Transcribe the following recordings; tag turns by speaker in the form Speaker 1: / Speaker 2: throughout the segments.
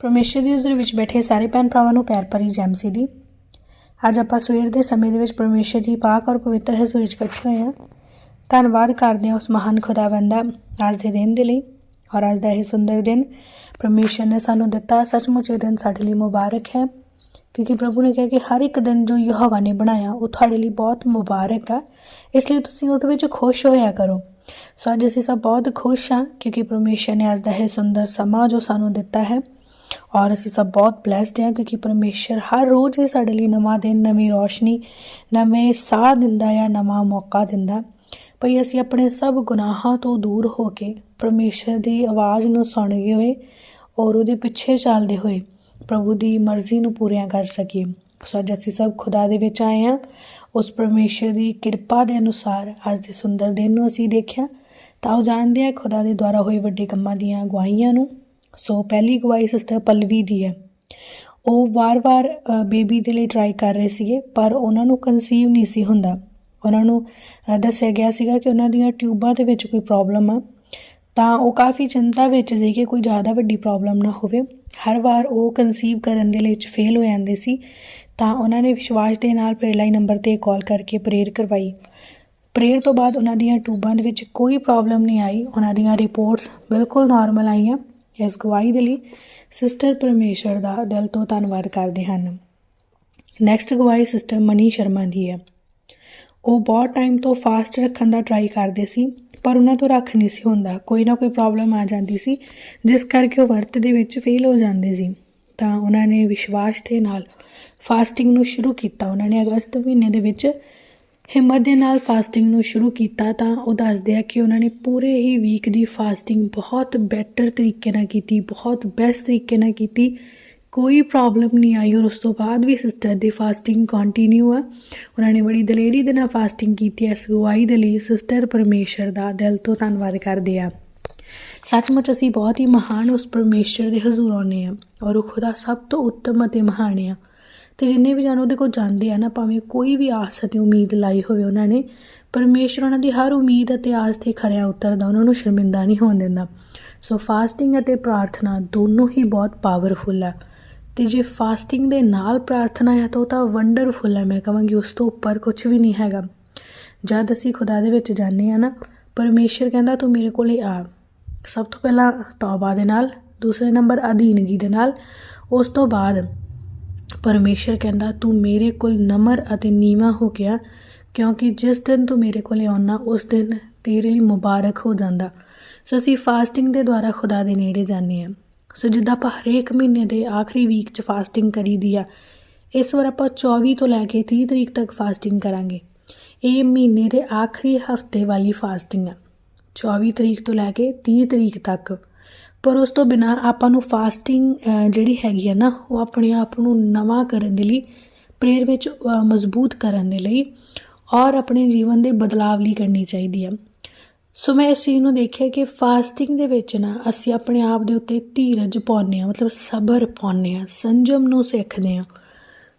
Speaker 1: ਪਰਮੇਸ਼ਰ ਦੀ ਹਜ਼ੂਰੀ ਵਿੱਚ ਬੈਠੇ ਸਾਰੇ ਭੈਣ ਭਰਾਵਾਂ ਨੂੰ ਪਿਆਰ ਭਰੀ ਜੈਮਸੀ ਦੀ। ਅੱਜ ਆਪਾਂ ਸਵੇਰ ਦੇ ਸਮੇਂ ਦੇ ਵਿੱਚ ਪਰਮੇਸ਼ਰ ਦੀ ਪਾਕ ਔਰ ਪਵਿੱਤਰ ਹਜ਼ੂਰੀ ਵਿੱਚ ਇਕੱਠੇ ਹੋਏ ਹਾਂ। ਧੰਨਵਾਦ ਕਰਦੇ ਹਾਂ ਉਸ ਮਹਾਨ ਖੁਦਾਵੰਦ ਦਾ ਅੱਜ ਦੇ ਦਿਨ ਦੇ ਲਈ ਔਰ ਅੱਜ ਦਾ ਇਹ ਸੁੰਦਰ ਦਿਨ। ਪਰਮੇਸ਼ਰ ਨੇ ਸਾਨੂੰ ਦਿੱਤਾ, ਸੱਚਮੁੱਚ ਇਹ ਦਿਨ ਸਾਡੇ ਲਈ ਮੁਬਾਰਕ ਹੈ। ਕਿਉਂਕਿ ਪ੍ਰਭੂ ਨੇ ਕਿਹਾ ਕਿ ਹਰ ਇੱਕ ਦਿਨ ਜੋ ਯਹੋਵਾ ਨੇ ਬਣਾਇਆ, ਉਹ ਤੁਹਾਡੇ ਲਈ ਬਹੁਤ ਮੁਬਾਰਕ ਆ। ਇਸ ਲਈ ਤੁਸੀਂ ਉਹਦੇ ਵਿੱਚ ਖੁਸ਼ ਹੋਇਆ ਕਰੋ। ਸੋ ਅੱਜ ਅਸੀਂ ਸਭ ਬਹੁਤ ਖੁਸ਼ ਹਾਂ ਕਿਉਂਕਿ ਪਰਮੇਸ਼ਰ ਨੇ ਅੱਜ ਦਾ ਇਹ ਸੁੰਦਰ ਸਮਾਂ ਜੋ ਸਾਨੂੰ ਦਿੱਤਾ ਹੈ। ਔਰ ਅਸੀਂ ਸਭ ਬਹੁਤ ਬlesed ਹਾਂ ਕਿਉਂਕਿ ਪਰਮੇਸ਼ਰ ਹਰ ਰੋਜ਼ ਹੀ ਸਾਡੇ ਲਈ ਨਵਾਂ ਦਿਨ, ਨਵੀਂ ਰੋਸ਼ਨੀ, ਨਵੇਂ ਸਾਹ ਦਿੰਦਾ ਹੈ ਨਵਾਂ ਮੌਕਾ ਦਿੰਦਾ ਭਈ ਅਸੀਂ ਆਪਣੇ ਸਭ ਗੁਨਾਹਾਂ ਤੋਂ ਦੂਰ ਹੋ ਕੇ ਪਰਮੇਸ਼ਰ ਦੀ ਆਵਾਜ਼ ਨੂੰ ਸੁਣਦੇ ਹੋਏ ਔਰ ਉਹਦੇ ਪਿੱਛੇ ਚੱਲਦੇ ਹੋਏ ਪ੍ਰਭੂ ਦੀ ਮਰਜ਼ੀ ਨੂੰ ਪੂਰੀਆਂ ਕਰ ਸਕੀਏ। ਸੋ ਅੱਜ ਅਸੀਂ ਸਭ ਖੁਦਾ ਦੇ ਵਿੱਚ ਆਏ ਹਾਂ। ਉਸ ਪਰਮੇਸ਼ਰ ਦੀ ਕਿਰਪਾ ਦੇ ਅਨੁਸਾਰ ਅੱਜ ਦੇ ਸੁੰਦਰ ਦਿਨ ਨੂੰ ਅਸੀਂ ਦੇਖਿਆ। ਤਾਂ ਉਹ ਜਾਣਦੇ ਹਾਂ ਖੁਦਾ ਦੇ ਦੁਆਰਾ ਹੋਏ ਵੱਡੇ ਕੰਮਾਂ ਦੀਆਂ ਗਵਾਹੀਆਂ ਨੂੰ। ਸੋ ਪਹਿਲੀ ਗਵਾਹੀ ਸਿਸਟਰ ਪਲਵੀ ਦੀ ਹੈ। ਉਹ ਵਾਰ-ਵਾਰ ਬੇਬੀ ਦੇ ਲਈ ਟਰਾਈ ਕਰ ਰਹੇ ਸੀਗੇ, ਪਰ ਉਹਨਾਂ ਨੂੰ ਕਨਸੀਵ ਨਹੀਂ ਸੀ ਹੁੰਦਾ। ਉਹਨਾਂ ਨੂੰ ਦੱਸਿਆ ਗਿਆ ਸੀਗਾ ਕਿ ਉਹਨਾਂ ਦੀਆਂ ਟਿਊਬਾਂ ਦੇ ਵਿੱਚ ਕੋਈ ਪ੍ਰੋਬਲਮ ਆ। ਤਾਂ ਉਹ ਕਾਫੀ ਚਿੰਤਾ ਵਿੱਚ ਸੀ ਕਿ ਕੋਈ ਜ਼ਿਆਦਾ ਵੱਡੀ ਪ੍ਰੋਬਲਮ ਨਾ ਹੋਵੇ। ਹਰ ਵਾਰ ਉਹ ਕਨਸੀਵ ਕਰਨ ਦੇ ਲਈ ਵਿੱਚ ਫੇਲ ਹੋ ਜਾਂਦੇ ਸੀ। ਤਾਂ ਉਹਨਾਂ ਨੇ ਵਿਸ਼ਵਾਸ ਦੇ ਨਾਲ ਪ੍ਰੇਲਾਈ ਨੰਬਰ ਤੇ ਕਾਲ ਕਰਕੇ ਪ੍ਰੇਅਰ ਕਰਵਾਈ। ਪ੍ਰੇਅਰ ਤੋਂ ਬਾਅਦ ਉਹਨਾਂ ਦੀਆਂ ਟਿਊਬਾਂ ਦੇ ਵਿੱਚ ਕੋਈ ਪ੍ਰੋਬਲਮ ਨਹੀਂ ਆਈ। ਉਹਨਾਂ ਦੀਆਂ ਰਿਪੋਰਟਸ ਬਿਲਕੁਲ ਨਾਰਮਲ ਆਈਆਂ। ਇਸ ਗਵਾਹੀ ਦੇ ਲਈ ਸਿਸਟਰ ਪਰਮੇਸ਼ਰ ਦਾ ਦਿਲ ਤੋਂ ਧੰਨਵਾਦ ਕਰਦੇ ਹਨ। ਨੈਕਸਟ ਗਵਾਹੀ ਸਿਸਟਰ ਮਨੀ ਸ਼ਰਮਾ ਦੀ ਹੈ। ਉਹ ਬਹੁਤ ਟਾਈਮ ਤੋਂ ਫਾਸਟ ਰੱਖਣ ਦਾ ਟਰਾਈ ਕਰਦੇ ਸੀ, ਪਰ ਉਹਨਾਂ ਤੋਂ ਰੱਖ ਨਹੀਂ ਸੀ ਹੁੰਦਾ। ਕੋਈ ਨਾ ਕੋਈ ਪ੍ਰੋਬਲਮ ਆ ਜਾਂਦੀ ਸੀ, ਜਿਸ ਕਰਕੇ ਉਹ ਵਰਤ ਦੇ ਵਿੱਚ ਫੇਲ ਹੋ ਜਾਂਦੇ ਸੀ। ਤਾਂ ਉਹਨਾਂ ਨੇ ਵਿਸ਼ਵਾਸ ਦੇ ਨਾਲ ਫਾਸਟਿੰਗ ਨੂੰ ਸ਼ੁਰੂ ਕੀਤਾ। ਉਹਨਾਂ ਨੇ ਅਗਸਤ ਮਹੀਨੇ ਦੇ ਵਿੱਚ ਹਿੰਮਤ ਦੇ ਨਾਲ ਫਾਸਟਿੰਗ ਨੂੰ ਸ਼ੁਰੂ ਕੀਤਾ ਤਾਂ ਉਹ ਦੱਸਦੇ ਆ ਕਿ ਉਹਨਾਂ ਨੇ ਪੂਰੇ ਹੀ ਵੀਕ ਦੀ ਫਾਸਟਿੰਗ ਬਹੁਤ ਬੈਟਰ ਤਰੀਕੇ ਨਾਲ ਕੀਤੀ, ਬਹੁਤ ਬੈਸਟ ਤਰੀਕੇ ਨਾਲ ਕੀਤੀ। ਕੋਈ ਪ੍ਰੋਬਲਮ ਨਹੀਂ ਆਈ ਔਰ ਉਸ ਤੋਂ ਬਾਅਦ ਵੀ ਸਿਸਟਰ ਦੀ ਫਾਸਟਿੰਗ ਕੰਟੀਨਿਊ ਆ। ਉਹਨਾਂ ਨੇ ਬੜੀ ਦਲੇਰੀ ਦੇ ਨਾਲ ਫਾਸਟਿੰਗ ਕੀਤੀ, ਇਸ ਗਵਾਈ ਦੇ ਲਈ ਸਿਸਟਰ ਪਰਮੇਸ਼ਰ ਦਾ ਦਿਲ ਤੋਂ ਧੰਨਵਾਦ ਕਰਦੇ ਆ। ਸੱਚਮੁੱਚ ਅਸੀਂ ਬਹੁਤ ਹੀ ਮਹਾਨ ਉਸ ਪਰਮੇਸ਼ਰ ਦੇ ਹਜ਼ੂਰ ਆਉਂਦੇ ਆ ਔਰ ਉਹ ਖੁਦਾ ਸਭ ਤੋਂ ਉੱਤਮ ਅਤੇ ਮਹਾਨ ਆ। ਤੇ ਜਿੰਨੇ ਵੀ ਜਨ ਉਹਦੇ ਕੋਲ ਜਾਂਦੇ ਆ ਨਾ, ਭਾਵੇਂ ਕੋਈ ਵੀ ਆਸ ਅਤੇ ਉਮੀਦ ਲਾਈ ਹੋਵੇ ਉਹਨਾਂ ਨੇ, ਪਰਮੇਸ਼ਰ ਉਹਨਾਂ ਦੀ ਹਰ ਉਮੀਦ ਅਤੇ ਆਸ ਤੇ ਖਰਿਆ ਉਤਰਦਾ, ਉਹਨਾਂ ਨੂੰ ਸ਼ਰਮਿੰਦਾ ਨਹੀਂ ਹੋਣ ਦਿੰਦਾ। ਸੋ ਫਾਸਟਿੰਗ ਅਤੇ ਪ੍ਰਾਰਥਨਾ ਦੋਨੋਂ ਹੀ ਬਹੁਤ ਪਾਵਰਫੁਲ ਆ। ਤੇ ਜੇ ਫਾਸਟਿੰਗ ਦੇ ਨਾਲ ਪ੍ਰਾਰਥਨਾ ਹੈ ਤਾਂ ਉਹ ਤਾਂ ਵੰਡਰਫੁਲ ਹੈ ਮੈਂ ਕਹਾਂਗੀ ਉਸ ਤੋਂ ਉੱਪਰ ਕੁਝ ਵੀ ਨਹੀਂ ਹੈਗਾ। ਜਦ ਅਸੀਂ ਖੁਦਾ ਦੇ ਵਿੱਚ ਜਾਂਦੇ ਆ ਨਾ, ਪਰਮੇਸ਼ਰ ਕਹਿੰਦਾ, ਤੂੰ ਮੇਰੇ ਕੋਲੇ ਆ। ਸਭ ਤੋਂ ਪਹਿਲਾਂ ਤੌਬਾ ਦੇ ਨਾਲ, ਦੂਸਰੇ ਨੰਬਰ ਅਧੀਨਗੀ ਦੇ ਨਾਲ, ਉਸ ਤੋਂ ਬਾਅਦ ਪਰਮੇਸ਼ਰ ਕਹਿੰਦਾ, ਤੂੰ ਮੇਰੇ ਕੋਲ ਨਮਰ ਅਤੇ ਨੀਵਾ ਹੋ ਗਿਆ, ਕਿਉਂਕਿ ਜਿਸ ਦਿਨ ਤੂੰ ਮੇਰੇ ਕੋਲ ਆਉਣਾ, ਉਸ ਦਿਨ ਤੇਰੇ ਲਈ ਮੁਬਾਰਕ ਹੋ ਜਾਂਦਾ। ਸੋ ਅਸੀਂ ਫਾਸਟਿੰਗ ਦੇ ਦੁਆਰਾ ਖੁਦਾ ਦੇ ਨੇੜੇ ਜਾਂਦੇ ਆ ਸੋ ਜਿੱਦਾਂ ਆਪਾਂ ਹਰੇਕ ਮਹੀਨੇ ਦੇ ਆਖਰੀ ਵੀਕ 'ਚ ਫਾਸਟਿੰਗ ਕਰੀਦੀ ਆ, ਇਸ ਵਾਰ ਆਪਾਂ 24 ਤੋਂ ਲੈ ਕੇ 30 ਤਰੀਕ ਤੱਕ ਫਾਸਟਿੰਗ ਕਰਾਂਗੇ। ਇਹ ਮਹੀਨੇ ਦੇ ਆਖਰੀ ਹਫ਼ਤੇ ਵਾਲੀ ਫਾਸਟਿੰਗ ਆ। 24 ਤਰੀਕ ਤੋਂ ਲੈ ਕੇ 30 ਤਰੀਕ ਤੱਕ। ਪਰ ਉਸ ਤੋਂ ਬਿਨਾ ਆਪਾਂ ਨੂੰ ਫਾਸਟਿੰਗ ਜਿਹੜੀ ਹੈਗੀ ਆ ਨਾ, ਉਹ ਆਪਣੇ ਆਪ ਨੂੰ ਨਵਾਂ ਕਰਨ ਦੇ ਲਈ ਪ੍ਰੇਰ ਵਿੱਚ ਮਜ਼ਬੂਤ ਕਰਨ ਦੇ ਲਈ ਔਰ ਆਪਣੇ ਜੀਵਨ ਦੇ ਬਦਲਾਵ ਲਈ ਕਰਨੀ ਚਾਹੀਦੀ ਆ। ਸੋ ਮੈਂ ਇਸ ਚੀਜ਼ ਨੂੰ ਦੇਖਿਆ ਕਿ ਫਾਸਟਿੰਗ ਦੇ ਵਿੱਚ ਨਾ, ਅਸੀਂ ਆਪਣੇ ਆਪ ਦੇ ਉੱਤੇ ਧੀਰਜ ਪਾਉਂਦੇ ਆ, ਮਤਲਬ ਸਬਰ ਪਾਉਂਦੇ ਆ, ਸੰਜਮ ਨੂੰ ਸਿੱਖਦੇ ਆ।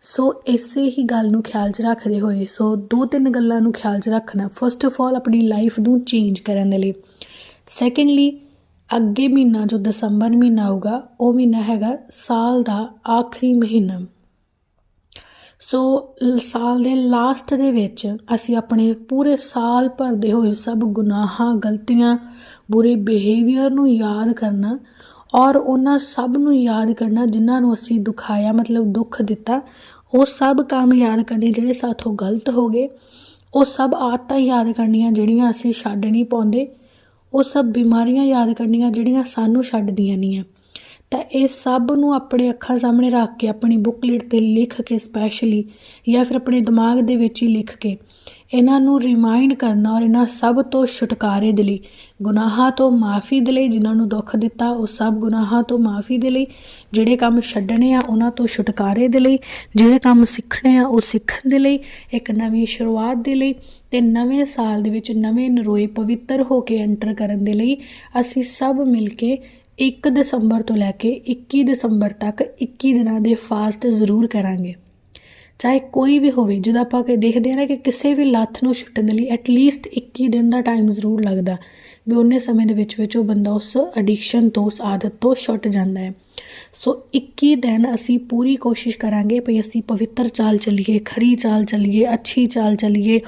Speaker 1: ਸੋ ਇਸੇ ਹੀ ਗੱਲ ਨੂੰ ਖਿਆਲ 'ਚ ਰੱਖਦੇ ਹੋਏ, ਸੋ ਦੋ ਤਿੰਨ ਗੱਲਾਂ ਨੂੰ ਖਿਆਲ 'ਚ ਰੱਖਣਾ ਫਸਟ ਆਫ ਆਲ ਆਪਣੀ ਲਾਈਫ ਨੂੰ ਚੇਂਜ ਕਰਨ ਦੇ ਲਈ। ਸੈਕੰਡਲੀ ਅੱਗੇ ਮਹੀਨਾ ਜੋ ਦਸੰਬਰ ਮਹੀਨਾ ਆਊਗਾ, ਉਹ ਮਹੀਨਾ ਹੈਗਾ ਸਾਲ ਦਾ ਆਖਰੀ ਮਹੀਨਾ ਸੋ ਲ- ਸਾਲ ਦੇ ਲਾਸਟ ਦੇ ਵਿੱਚ ਅਸੀਂ ਆਪਣੇ ਪੂਰੇ ਸਾਲ ਭਰ ਦੇ ਹੋਏ ਸਭ ਗੁਨਾਹਾਂ, ਗਲਤੀਆਂ, ਬੁਰੇ ਬਿਹੇਵੀਅਰ ਨੂੰ ਯਾਦ ਕਰਨਾ ਔਰ ਉਹਨਾਂ ਸਭ ਨੂੰ ਯਾਦ ਕਰਨਾ ਜਿਨ੍ਹਾਂ ਨੂੰ ਅਸੀਂ ਦੁਖਾਇਆ, ਮਤਲਬ ਦੁੱਖ ਦਿੱਤਾ, ਉਹ ਸਭ ਕੰਮ ਯਾਦ ਕਰਨੇ ਜਿਹੜੇ ਸਾਥੋਂ ਗਲਤ ਹੋ ਗਏ, ਉਹ ਸਭ ਆਦਤਾਂ ਯਾਦ ਕਰਨੀਆਂ ਜਿਹੜੀਆਂ ਅਸੀਂ ਛੱਡ ਨਹੀਂ ਪਾਉਂਦੇ। ਉਹ ਸਭ ਬਿਮਾਰੀਆਂ ਯਾਦ ਕਰਨੀਆਂ ਜਿਹੜੀਆਂ ਸਾਨੂੰ ਛੱਡਦੀਆਂ ਨਹੀਂ ਆ। ਤਾਂ ਇਹ ਸਭ ਨੂੰ ਆਪਣੇ ਅੱਖਾਂ ਸਾਹਮਣੇ ਰੱਖ ਕੇ, ਆਪਣੀ ਬੁੱਕਲੇਟ ਤੇ ਲਿਖ ਕੇ ਸਪੈਸ਼ਲੀ ਜਾਂ ਫਿਰ ਆਪਣੇ ਦਿਮਾਗ ਦੇ ਵਿੱਚ ਹੀ ਲਿਖ ਕੇ ਇਹਨਾਂ ਨੂੰ ਰਿਮਾਈਂਡ ਕਰਨਾ ਔਰ ਇਹਨਾਂ ਸਭ ਤੋਂ ਛੁਟਕਾਰੇ ਦੇ ਲਈ, ਗੁਨਾਹਾਂ ਤੋਂ ਮਾਫੀ ਦੇ ਲਈ ਜਿਨ੍ਹਾਂ ਨੂੰ ਦੁੱਖ ਦਿੱਤਾ, ਉਹ ਸਭ ਗੁਨਾਹਾਂ ਤੋਂ ਮਾਫੀ ਦੇ ਲਈ, ਜਿਹੜੇ ਕੰਮ ਛੱਡਣੇ ਆ ਉਹਨਾਂ ਤੋਂ ਛੁਟਕਾਰੇ ਦੇ ਲਈ, ਜਿਹੜੇ ਕੰਮ ਸਿੱਖਣੇ ਆ ਉਹ ਸਿੱਖਣ ਦੇ ਲਈ, ਇੱਕ ਨਵੀਂ ਸ਼ੁਰੂਆਤ ਦੇ ਲਈ ਤੇ ਨਵੇਂ ਸਾਲ ਦੇ ਵਿੱਚ ਨਵੇਂ ਨਰੋਏ ਪਵਿੱਤਰ ਹੋ ਕੇ ਐਂਟਰ ਕਰਨ ਦੇ ਲਈ ਅਸੀਂ ਸਭ ਮਿਲ ਕੇ 1 ਦਸੰਬਰ ਤੋਂ ਲੈ ਕੇ 21 ਦਸੰਬਰ ਤੱਕ 21 ਦਿਨਾਂ ਦੇ ਫਾਸਟ ਜ਼ਰੂਰ ਕਰਾਂਗੇ। ਚਾਹੇ ਕੋਈ ਵੀ ਹੋਵੇ, ਜਦੋਂ ਆਪਾਂ ਕਿ ਦੇਖਦੇ ਆ ਨਾ ਕਿ ਕਿਸੇ ਵੀ ਲੱਤ ਨੂੰ ਛੁੱਟਣ ਦੇ ਲਈ ਐਟਲੀਸਟ 21 ਦਿਨ ਦਾ ਟਾਈਮ ਜ਼ਰੂਰ ਲੱਗਦਾ। ਵੀ ਉਹਨੇ ਸਮੇਂ ਦੇ ਵਿੱਚ ਵਿੱਚ ਉਹ ਬੰਦਾ ਉਸ ਐਡਿਕਸ਼ਨ ਤੋਂ, ਉਸ ਆਦਤ ਤੋਂ ਛੁੱਟ ਜਾਂਦਾ ਹੈ। ਸੋ 21 ਦਿਨ ਅਸੀਂ ਪੂਰੀ ਕੋਸ਼ਿਸ਼ ਕਰਾਂਗੇ ਭਈ ਅਸੀਂ ਪਵਿੱਤਰ ਚਾਲ ਚੱਲੀਏ, ਖਰੀ ਚਾਲ ਚੱਲੀਏ, ਅੱਛੀ ਚਾਲ ਚੱਲੀਏ,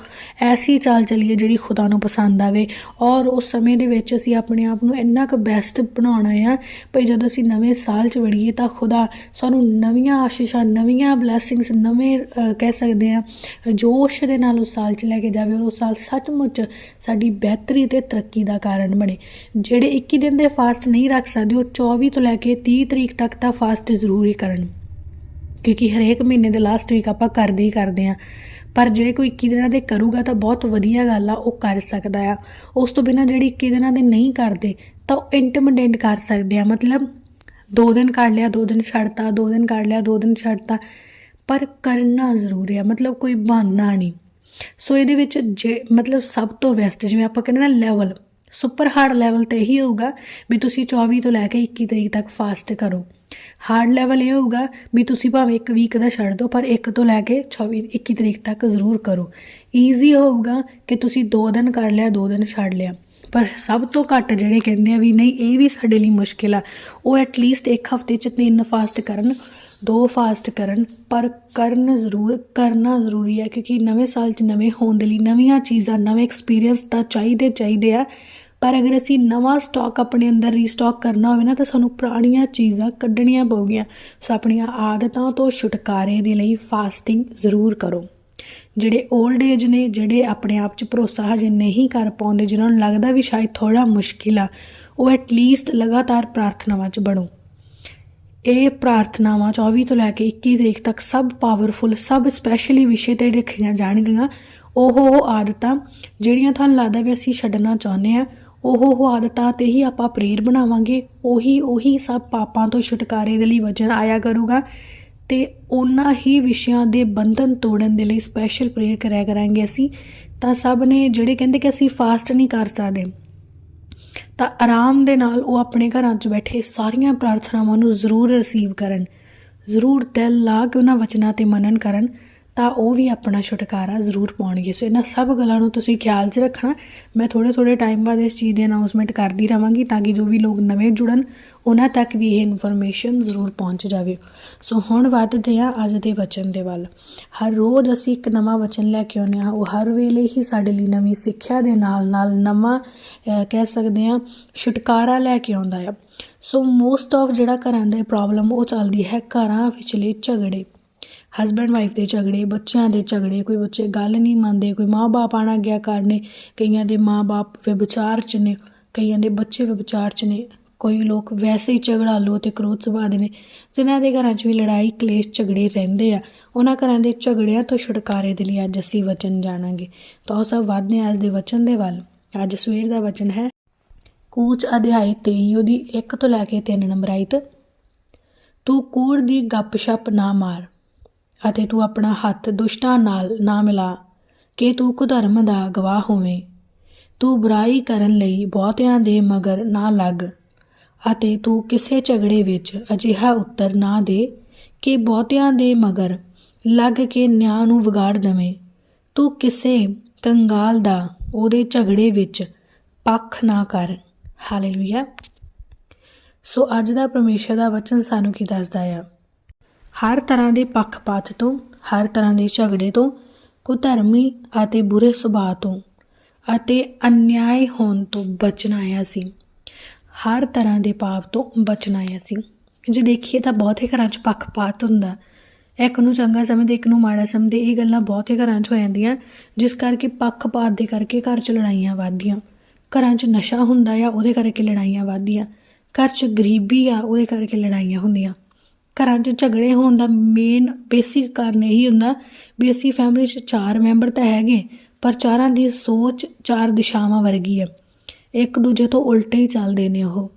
Speaker 1: ਐਸੀ ਚਾਲ ਚੱਲੀਏ ਜਿਹੜੀ ਖੁਦਾ ਨੂੰ ਪਸੰਦ ਆਵੇ। ਔਰ ਉਸ ਸਮੇਂ ਦੇ ਵਿੱਚ ਅਸੀਂ ਆਪਣੇ ਆਪ ਨੂੰ ਇੰਨਾ ਕੁ ਬੈਸਟ ਬਣਾਉਣਾ ਆ ਭਈ ਜਦੋਂ ਅਸੀਂ ਨਵੇਂ ਸਾਲ 'ਚ ਵੜੀਏ ਤਾਂ ਖੁਦਾ ਸਾਨੂੰ ਨਵੀਆਂ ਆਸ਼ੀਸ਼ਾਂ, ਨਵੀਆਂ ਬਲੇਸਿੰਗਸ ਨਵੇਂ ਕਹਿ ਸਕਦੇ ਆ ਜੋਸ਼ ਦੇ ਨਾਲ ਉਸ ਸਾਲ 'ਚ ਲੈ ਕੇ ਜਾਵੇ ਔਰ ਉਹ ਸਾਲ ਸੱਚਮੁੱਚ ਸਾਡੀ ਬਿਹਤਰੀ ਤੇ ਤਰੱਕੀ ਦਾ ਕਾਰਨ ਬਣੇ। ਜਿਹੜੇ 21 ਦਿਨ ਦੇ ਫਾਸਟ ਨਹੀਂ ਰੱਖ ਸਕਦੇ, ਉਹ 24 ਤੋਂ ਲੈ ਕੇ 30 ਤਰੀਕ ਤੱਕ ਦਾ ਫਾਸਟ ਜ਼ਰੂਰੀ ਕਰਨ। ਕਿਉਂਕਿ ਹਰੇਕ ਮਹੀਨੇ ਦੇ ਲਾਸਟ ਵੀਕ ਆਪਾਂ ਕਰਦੇ ਹੀ ਕਰਦੇ ਆ ਪਰ ਜੇ ਕੋਈ 21 ਦਿਨਾਂ ਦੇ ਕਰੂਗਾ ਤਾਂ ਬਹੁਤ ਵਧੀਆ ਗੱਲ ਆ, ਉਹ ਕਰ ਸਕਦਾ ਆ। ਉਸ ਤੋਂ ਬਿਨਾਂ ਜਿਹੜੀ 21 ਦਿਨਾਂ ਦੇ ਨਹੀਂ ਕਰਦੇ, ਤਾਂ ਉਹ ਇੰਟਰਮੀਡੀਏਟ ਕਰ ਸਕਦੇ ਆ। ਮਤਲਬ ਦੋ ਦਿਨ ਕੱਢ ਲਿਆ, ਦੋ ਦਿਨ ਛੱਡਤਾ, ਦੋ ਦਿਨ ਕੱਢ ਲਿਆ, ਦੋ ਦਿਨ ਛੱਡਤਾ। ਪਰ ਕਰਨਾ ਜ਼ਰੂਰੀ ਆ, ਮਤਲਬ ਕੋਈ ਬਹਾਨਾ ਨਹੀਂ। ਸੋ ਇਹਦੇ ਵਿੱਚ ਜੇ, ਮਤਲਬ ਸਭ ਤੋਂ ਬੈਸਟ ਜਿਵੇਂ ਆਪਾਂ ਕਹਿੰਦੇ ਨਾ ਲੈਵਲ ਸੁਪਰ ਹਾਰਡ ਲੈਵਲ ਤੇ ਇਹੀ ਹੋਊਗਾ ਵੀ ਤੁਸੀਂ 24 ਤੋਂ ਲੈ ਕੇ 21 ਤਰੀਕ ਤੱਕ ਫਾਸਟ ਕਰੋ। ਹਾਰਡ ਲੈਵਲ ਇਹ ਹੋਊਗਾ ਵੀ ਤੁਸੀਂ ਭਾਵੇਂ ਇੱਕ ਵੀਕ ਦਾ ਛੱਡ ਦਿਓ ਪਰ ਇੱਕ ਤੋਂ ਲੈ ਕੇ 24 21 ਤਰੀਕ ਤੱਕ ਜ਼ਰੂਰ ਕਰੋ। ਈਜ਼ੀ ਹੋਊਗਾ ਕਿ ਤੁਸੀਂ 2 ਦਿਨ ਕਰ ਲਿਆ 2 ਦਿਨ ਛੱਡ ਲਿਆ। ਪਰ ਸਭ ਤੋਂ ਘੱਟ ਜਿਹੜੇ ਕਹਿੰਦੇ ਆ ਵੀ ਨਹੀਂ, ਇਹ ਵੀ ਸਾਡੇ ਲਈ ਮੁਸ਼ਕਿਲ ਆ। ਉਹ ਐਟਲੀਸਟ ਇੱਕ ਹਫ਼ਤੇ ਚ ਤਿੰਨ ਫਾਸਟ ਕਰਨ ਦੋ ਫਾਸਟ ਕਰਨ, ਪਰ ਕਰਨ ਜ਼ਰੂਰ, ਕਰਨਾ ਜ਼ਰੂਰੀ ਹੈ ਕਿਉਂਕਿ ਨਵੇਂ ਸਾਲ 'ਚ ਨਵੇਂ ਹੋਣ ਦੇ ਲਈ ਨਵੀਆਂ ਚੀਜ਼ਾਂ, ਨਵੇਂ ਐਕਸਪੀਰੀਅੰਸ ਤਾਂ ਚਾਹੀਦੇ ਚਾਹੀਦੇ ਆ। ਪਰ ਅਗਰ ਅਸੀਂ ਨਵਾਂ ਸਟਾਕ ਆਪਣੇ ਅੰਦਰ ਰੀਸਟਾਕ ਕਰਨਾ ਹੋਵੇ ਨਾ, ਤਾਂ ਸਾਨੂੰ ਪੁਰਾਣੀਆਂ ਚੀਜ਼ਾਂ ਕੱਢਣੀਆਂ ਪਊਗੀਆਂ। ਸੋ ਆਪਣੀਆਂ ਆਦਤਾਂ ਤੋਂ ਛੁਟਕਾਰੇ ਦੇ ਲਈ ਫਾਸਟਿੰਗ ਜ਼ਰੂਰ ਕਰੋ। ਜਿਹੜੇ 올ਡ ਏਜ ਨੇ, ਜਿਹੜੇ ਆਪਣੇ ਆਪ 'ਚ ਭਰੋਸਾ ਹਜੇ ਨਹੀਂ ਕਰ ਪਾਉਂਦੇ, ਜਿਨ੍ਹਾਂ ਨੂੰ ਲੱਗਦਾ ਵੀ ਸ਼ਾਇਦ ਥੋੜਾ ਮੁਸ਼ਕਿਲ ਆ, ਉਹ ਐਟਲੀਸਟ ਲਗਾਤਾਰ ਪ੍ਰਾਰਥਨਾਵਾਂ 'ਚ ਬਣੋ। ਇਹ ਪ੍ਰਾਰਥਨਾਵਾਂ 24 ਤੋਂ ਲੈ ਕੇ 21 ਤਰੀਕ ਤੱਕ ਸਭ ਪਾਵਰਫੁਲ ਸਭ ਸਪੈਸ਼ਲੀ ਵਿਸ਼ੇ ਤੇ ਰੱਖੀਆਂ ਜਾਣਗੀਆਂ। ਉਹ ਉਹ ਆਦਤਾਂ ਜਿਹੜੀਆਂ ਤੁਹਾਨੂੰ ਲੱਗਦਾ ਵੀ ਅਸੀਂ ਛੱਡਣਾ ਚਾਹੁੰਦੇ ਆ ਉਹ ਉਹ ਆਦਤਾਂ ਤੇ ਹੀ ਆਪਾਂ ਪ੍ਰੇਰ ਬਣਾਵਾਂਗੇ, ਉਹੀ ਉਹੀ ਸਭ ਪਾਪਾਂ ਤੋਂ ਛੁਟਕਾਰੇ ਦੇ ਲਈ ਵਚਨ ਆਇਆ ਕਰੂਗਾ ਤੇ ਉਹਨਾਂ ਹੀ ਵਿਸ਼ਿਆਂ ਦੇ ਬੰਧਨ ਤੋੜਨ ਦੇ ਲਈ ਸਪੈਸ਼ਲ ਪ੍ਰੇਅਰ ਕਰਿਆ ਕਰਾਂਗੇ ਅਸੀਂ। ਤਾਂ ਸਭ ਨੇ ਜਿਹੜੇ ਕਹਿੰਦੇ ਕਿ ਅਸੀਂ ਫਾਸਟ ਨਹੀਂ ਕਰ ਸਕਦੇ ਤਾਂ ਆਰਾਮ ਦੇ ਨਾਲ ਉਹ ਆਪਣੇ ਘਰਾਂ 'ਚ ਬੈਠੇ ਸਾਰੀਆਂ ਪ੍ਰਾਰਥਨਾਵਾਂ ਨੂੰ ਜ਼ਰੂਰ ਰਿਸੀਵ ਕਰਨ, ਜ਼ਰੂਰ ਦਿਲ ਲਾ ਕੇ ਉਹਨਾਂ ਵਚਨਾਂ ਤੇ ਮਨਨ ਕਰਨ। ਤਾਂ ਉਹ ਵੀ ਆਪਣਾ ਛੁਟਕਾਰਾ ਜ਼ਰੂਰ ਪਾਉਣਗੇ। ਸੋ ਇਹਨਾਂ ਸਭ ਗੱਲਾਂ ਨੂੰ ਤੁਸੀਂ ਖਿਆਲ 'ਚ ਰੱਖਣਾ। ਮੈਂ ਥੋੜੇ ਥੋੜੇ ਟਾਈਮ ਬਾਅਦ ਇਸ ਚੀਜ਼ ਦੀ ਅਨਾਉਂਸਮੈਂਟ ਕਰਦੀ ਰਵਾਂਗੀ ਤਾਂ ਕਿ ਜੋ ਵੀ ਲੋਕ ਨਵੇਂ ਜੁੜਨ, ਉਹਨਾਂ ਤੱਕ ਵੀ ਇਹ ਇਨਫੋਰਮੇਸ਼ਨ ਜ਼ਰੂਰ ਪਹੁੰਚ ਜਾਵੇ। ਸੋ ਹੁਣ ਵੱਧਦੇ ਹਾਂ ਅੱਜ ਦੇ ਵਚਨ ਦੇ ਵੱਲ। ਹਰ ਰੋਜ਼ ਅਸੀਂ ਇੱਕ ਨਵਾਂ ਵਚਨ ਲੈ ਕੇ ਆਉਂਦੇ ਹਾਂ। ਉਹ ਹਰ ਵੇਲੇ ਹੀ ਸਾਡੇ ਲਈ ਨਵੀਂ ਸਿੱਖਿਆ ਦੇ ਨਾਲ ਨਾਲ ਨਵਾਂ ਕਹਿ ਸਕਦੇ ਹਾਂ, ਛੁਟਕਾਰਾ ਲੈ ਕੇ ਆਉਂਦਾ ਆ। ਸੋ ਮੋਸਟ ਆਫ ਜਿਹੜਾ ਘਰਾਂ ਦੇ ਪ੍ਰੋਬਲਮ ਉਹ ਚੱਲਦੀ ਹੈ ਘਰਾਂ ਵਿਚਲੇ ਝਗੜੇ। ਹਸਬੈਂਡ ਵਾਈਫ ਦੇ ਝਗੜੇ, ਬੱਚਿਆਂ ਦੇ ਝਗੜੇ, ਕੋਈ ਬੱਚੇ ਗੱਲ ਨਹੀਂ ਮੰਨਦੇ, ਕੋਈ ਮਾਂ-ਬਾਪ ਆਣਾ ਗਿਆ ਕਰਨੇ ਕਈਆਂ ਦੇ ਮਾਂ-ਬਾਪ ਵਿਭਚਾਰ ਚ ਨੇ, ਕਈਆਂ ਦੇ ਬੱਚੇ ਵਿਭਚਾਰ ਚ ਨੇ, ਕੋਈ ਲੋਕ ਵੈਸੇ ਹੀ ਝਗੜਾਲੂ ਤੇ ਕ੍ਰੋਧ ਸੁਭਾਅ ਦੇ ਨੇ, ਜਿਨ੍ਹਾਂ ਦੇ ਘਰਾਂ 'ਚ ਵੀ ਲੜਾਈ, ਕਲੇਸ਼, ਝਗੜੇ ਰਹਿੰਦੇ ਆ, ਉਹਨਾਂ ਘਰਾਂ ਦੇ ਝਗੜਿਆਂ ਤੋਂ ਛੁਟਕਾਰੇ ਦੇ ਲਈ ਅੱਜ ਅਸੀਂ ਵਚਨ ਜਾਣਾਂਗੇ। ਤਾਂ ਉਹ ਸਭ ਵਧਦੇ ਹਾਂ ਅੱਜ ਦੇ ਵਚਨ ਦੇ ਵੱਲ। ਅੱਜ ਸਵੇਰ ਦਾ ਵਚਨ ਹੈ, ਕੂਚ ਅਧਿਆਇ 23 ਉਹਦੀ 1 ਤੋਂ ਲੈ ਕੇ 3 ਨੰਬਰ ਆਇਤ, ਤੂੰ ਕੂੜ ਦੀ ਗੱਪ ਸ਼ੱਪ ਨਾ ਮਾਰ ਅਤੇ ਤੂੰ ਆਪਣਾ ਹੱਥ ਦੁਸ਼ਟਾਂ ਨਾਲ ਨਾ ਮਿਲਾ, ਕਿ ਤੂੰ ਕੁਧਰਮ ਦਾ ਗਵਾਹ ਹੋਵੇਂ। ਤੂੰ ਬੁਰਾਈ ਕਰਨ ਲਈ ਬਹੁਤਿਆਂ ਦੇ ਮਗਰ ਨਾ ਲੱਗ ਅਤੇ ਤੂੰ ਕਿਸੇ ਝਗੜੇ ਵਿੱਚ ਅਜਿਹਾ ਉੱਤਰ ਨਾ ਦੇ ਕਿ ਬਹੁਤਿਆਂ ਦੇ ਮਗਰ ਲੱਗ ਕੇ ਨਿਆਂ ਨੂੰ ਵਿਗਾੜ ਦਵੇਂ। ਤੂੰ ਕਿਸੇ ਕੰਗਾਲ ਦਾ ਉਹਦੇ ਝਗੜੇ ਵਿੱਚ ਪੱਖ ਨਾ ਕਰ। ਹਾਲੇਲੂਇਆ। ਸੋ ਅੱਜ ਦਾ ਪਰਮੇਸ਼ਰ ਦਾ ਵਚਨ ਸਾਨੂੰ ਕੀ ਦੱਸਦਾ ਆ? ਹਰ ਤਰ੍ਹਾਂ ਦੇ ਪੱਖਪਾਤ ਤੋਂ, ਹਰ ਤਰ੍ਹਾਂ ਦੇ ਝਗੜੇ ਤੋਂ, ਕੁਧਰਮੀ ਅਤੇ ਬੁਰੇ ਸੁਭਾਅ ਤੋਂ ਅਤੇ ਅਨਿਆਏ ਹੋਣ ਤੋਂ ਬਚਣਾ ਆਇਆ ਸੀ। ਹਰ ਤਰ੍ਹਾਂ ਦੇ ਪਾਪ ਤੋਂ ਬਚਣਾ ਆਇਆ ਸੀ। ਜੇ ਦੇਖੀਏ ਤਾਂ ਬਹੁਤੇ ਘਰਾਂ 'ਚ ਪੱਖਪਾਤ ਹੁੰਦਾ। ਇੱਕ ਨੂੰ ਚੰਗਾ ਸਮਝਦੇ, ਇੱਕ ਨੂੰ ਮਾੜਾ ਸਮਝਦੇ, ਇਹ ਗੱਲਾਂ ਬਹੁਤੇ ਘਰਾਂ 'ਚ ਹੋ ਜਾਂਦੀਆਂ, ਜਿਸ ਕਰਕੇ ਪੱਖਪਾਤ ਦੇ ਕਰਕੇ ਘਰ 'ਚ ਲੜਾਈਆਂ ਵੱਧਦੀਆਂ। ਘਰਾਂ 'ਚ ਨਸ਼ਾ ਹੁੰਦਾ ਆ, ਉਹਦੇ ਕਰਕੇ ਲੜਾਈਆਂ ਵੱਧਦੀਆਂ। ਘਰ 'ਚ ਗਰੀਬੀ ਆ, ਉਹਦੇ ਕਰਕੇ ਲੜਾਈਆਂ ਹੁੰਦੀਆਂ। ਘਰਾਂ 'ਚ ਝਗੜੇ ਹੋਣ ਦਾ ਮੇਨ ਬੇਸਿਕ ਕਾਰਨ ਇਹੀ ਹੁੰਦਾ ਵੀ ਅਸੀਂ ਫੈਮਿਲੀ 'ਚ ਚਾਰ ਮੈਂਬਰ ਤਾਂ ਹੈਗੇ, ਪਰ ਚਾਰਾਂ ਦੀ ਸੋਚ ਚਾਰ ਦਿਸ਼ਾਵਾਂ ਵਰਗੀ ਹੈ ਇੱਕ ਦੂਜੇ ਤੋਂ ਉਲਟੇ ਹੀ ਚੱਲਦੇ ਨੇ ਉਹ।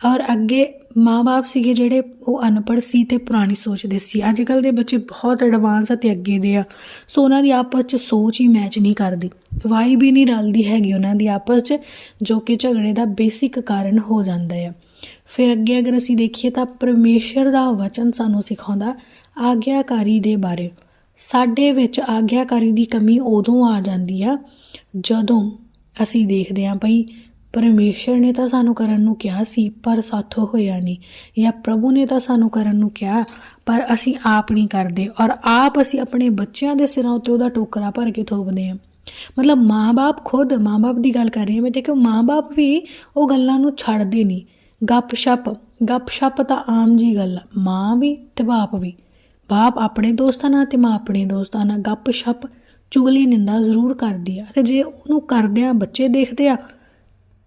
Speaker 1: ਔਰ ਅੱਗੇ ਮਾਪੇ ਸੀਗੇ ਜਿਹੜੇ ਉਹ ਅਨਪੜ੍ਹ ਸੀ ਤੇ ਪੁਰਾਣੀ ਸੋਚਦੇ ਸੀ। ਅੱਜ ਕੱਲ ਦੇ ਬੱਚੇ ਬਹੁਤ ਐਡਵਾਂਸ ਅਤੇ ਅੱਗੇ ਦੇ ਆ। ਸੋ ਉਹਨਾਂ ਦੀ ਆਪਸ 'ਚ ਸੋਚ ਹੀ ਮੈਚ ਨਹੀਂ ਕਰਦੀ। ਵਾਈ ਵੀ ਨਹੀਂ ਰਲਦੀ ਹੈਗੀ ਉਹਨਾਂ ਦੀ ਆਪਸ 'ਚ, ਜੋ ਕਿ ਝਗੜੇ ਦਾ ਬੇਸਿਕ ਕਾਰਨ ਹੋ ਜਾਂਦਾ ਹੈ ਫਿਰ ਅੱਗੇ ਅਗਰ ਅਸੀਂ ਦੇਖੀਏ ਤਾਂ ਪਰਮੇਸ਼ਰ ਦਾ ਵਚਨ ਸਾਨੂੰ ਸਿਖਾਉਂਦਾ ਆਗਿਆਕਾਰੀ ਦੇ ਬਾਰੇ। ਸਾਡੇ ਵਿੱਚ ਆਗਿਆਕਾਰੀ ਦੀ ਕਮੀ ਉਦੋਂ ਆ ਜਾਂਦੀ ਆ ਜਦੋਂ ਅਸੀਂ ਦੇਖਦੇ ਹਾਂ ਭਈ ਪਰਮੇਸ਼ਰ ਨੇ ਤਾਂ ਸਾਨੂੰ ਕਰਨ ਨੂੰ ਕਿਹਾ ਸੀ, ਪਰ ਸਾਥੋਂ ਹੋਇਆ ਨਹੀਂ। ਜਾਂ ਪ੍ਰਭੂ ਨੇ ਤਾਂ ਸਾਨੂੰ ਕਰਨ ਨੂੰ ਕਿਹਾ, ਪਰ ਅਸੀਂ ਆਪ ਨਹੀਂ ਕਰਦੇ ਔਰ ਆਪ ਅਸੀਂ ਆਪਣੇ ਬੱਚਿਆਂ ਦੇ ਸਿਰਾਂ ਉੱਤੇ ਉਹਦਾ ਟੋਕਰਾ ਭਰ ਕੇ ਥੋਪਦੇ ਹਾਂ। ਮਤਲਬ ਮਾਂ-ਬਾਪ ਖੁਦ ਮਾਂ-ਬਾਪ ਦੀ ਗੱਲ ਕਰ ਰਹੀ ਹਾਂ, ਮੈਂ ਦੇਖੋ ਮਾਂ-ਬਾਪ ਵੀ ਉਹ ਗੱਲਾਂ ਨੂੰ ਛੱਡਦੇ ਨਹੀਂ। ਗੱਪ ਸ਼ੱਪ ਗੱਪ ਸ਼ੱਪ ਤਾਂ ਆਮ ਜੀ ਗੱਲ ਆ। ਮਾਂ ਵੀ ਤੇ ਬਾਪ ਵੀ। ਬਾਪ ਆਪਣੇ ਦੋਸਤਾਂ ਨਾਲ ਤੇ ਮਾਂ ਆਪਣੇ ਦੋਸਤਾਂ ਨਾਲ ਗੱਪ ਸ਼ੱਪ ਚੁਗਲੀ ਨਿੰਦਾ ਜ਼ਰੂਰ ਕਰਦੀ ਆ। ਤੇ ਜੇ ਉਹਨੂੰ ਕਰਦਿਆਂ ਬੱਚੇ ਦੇਖਦੇ ਆ,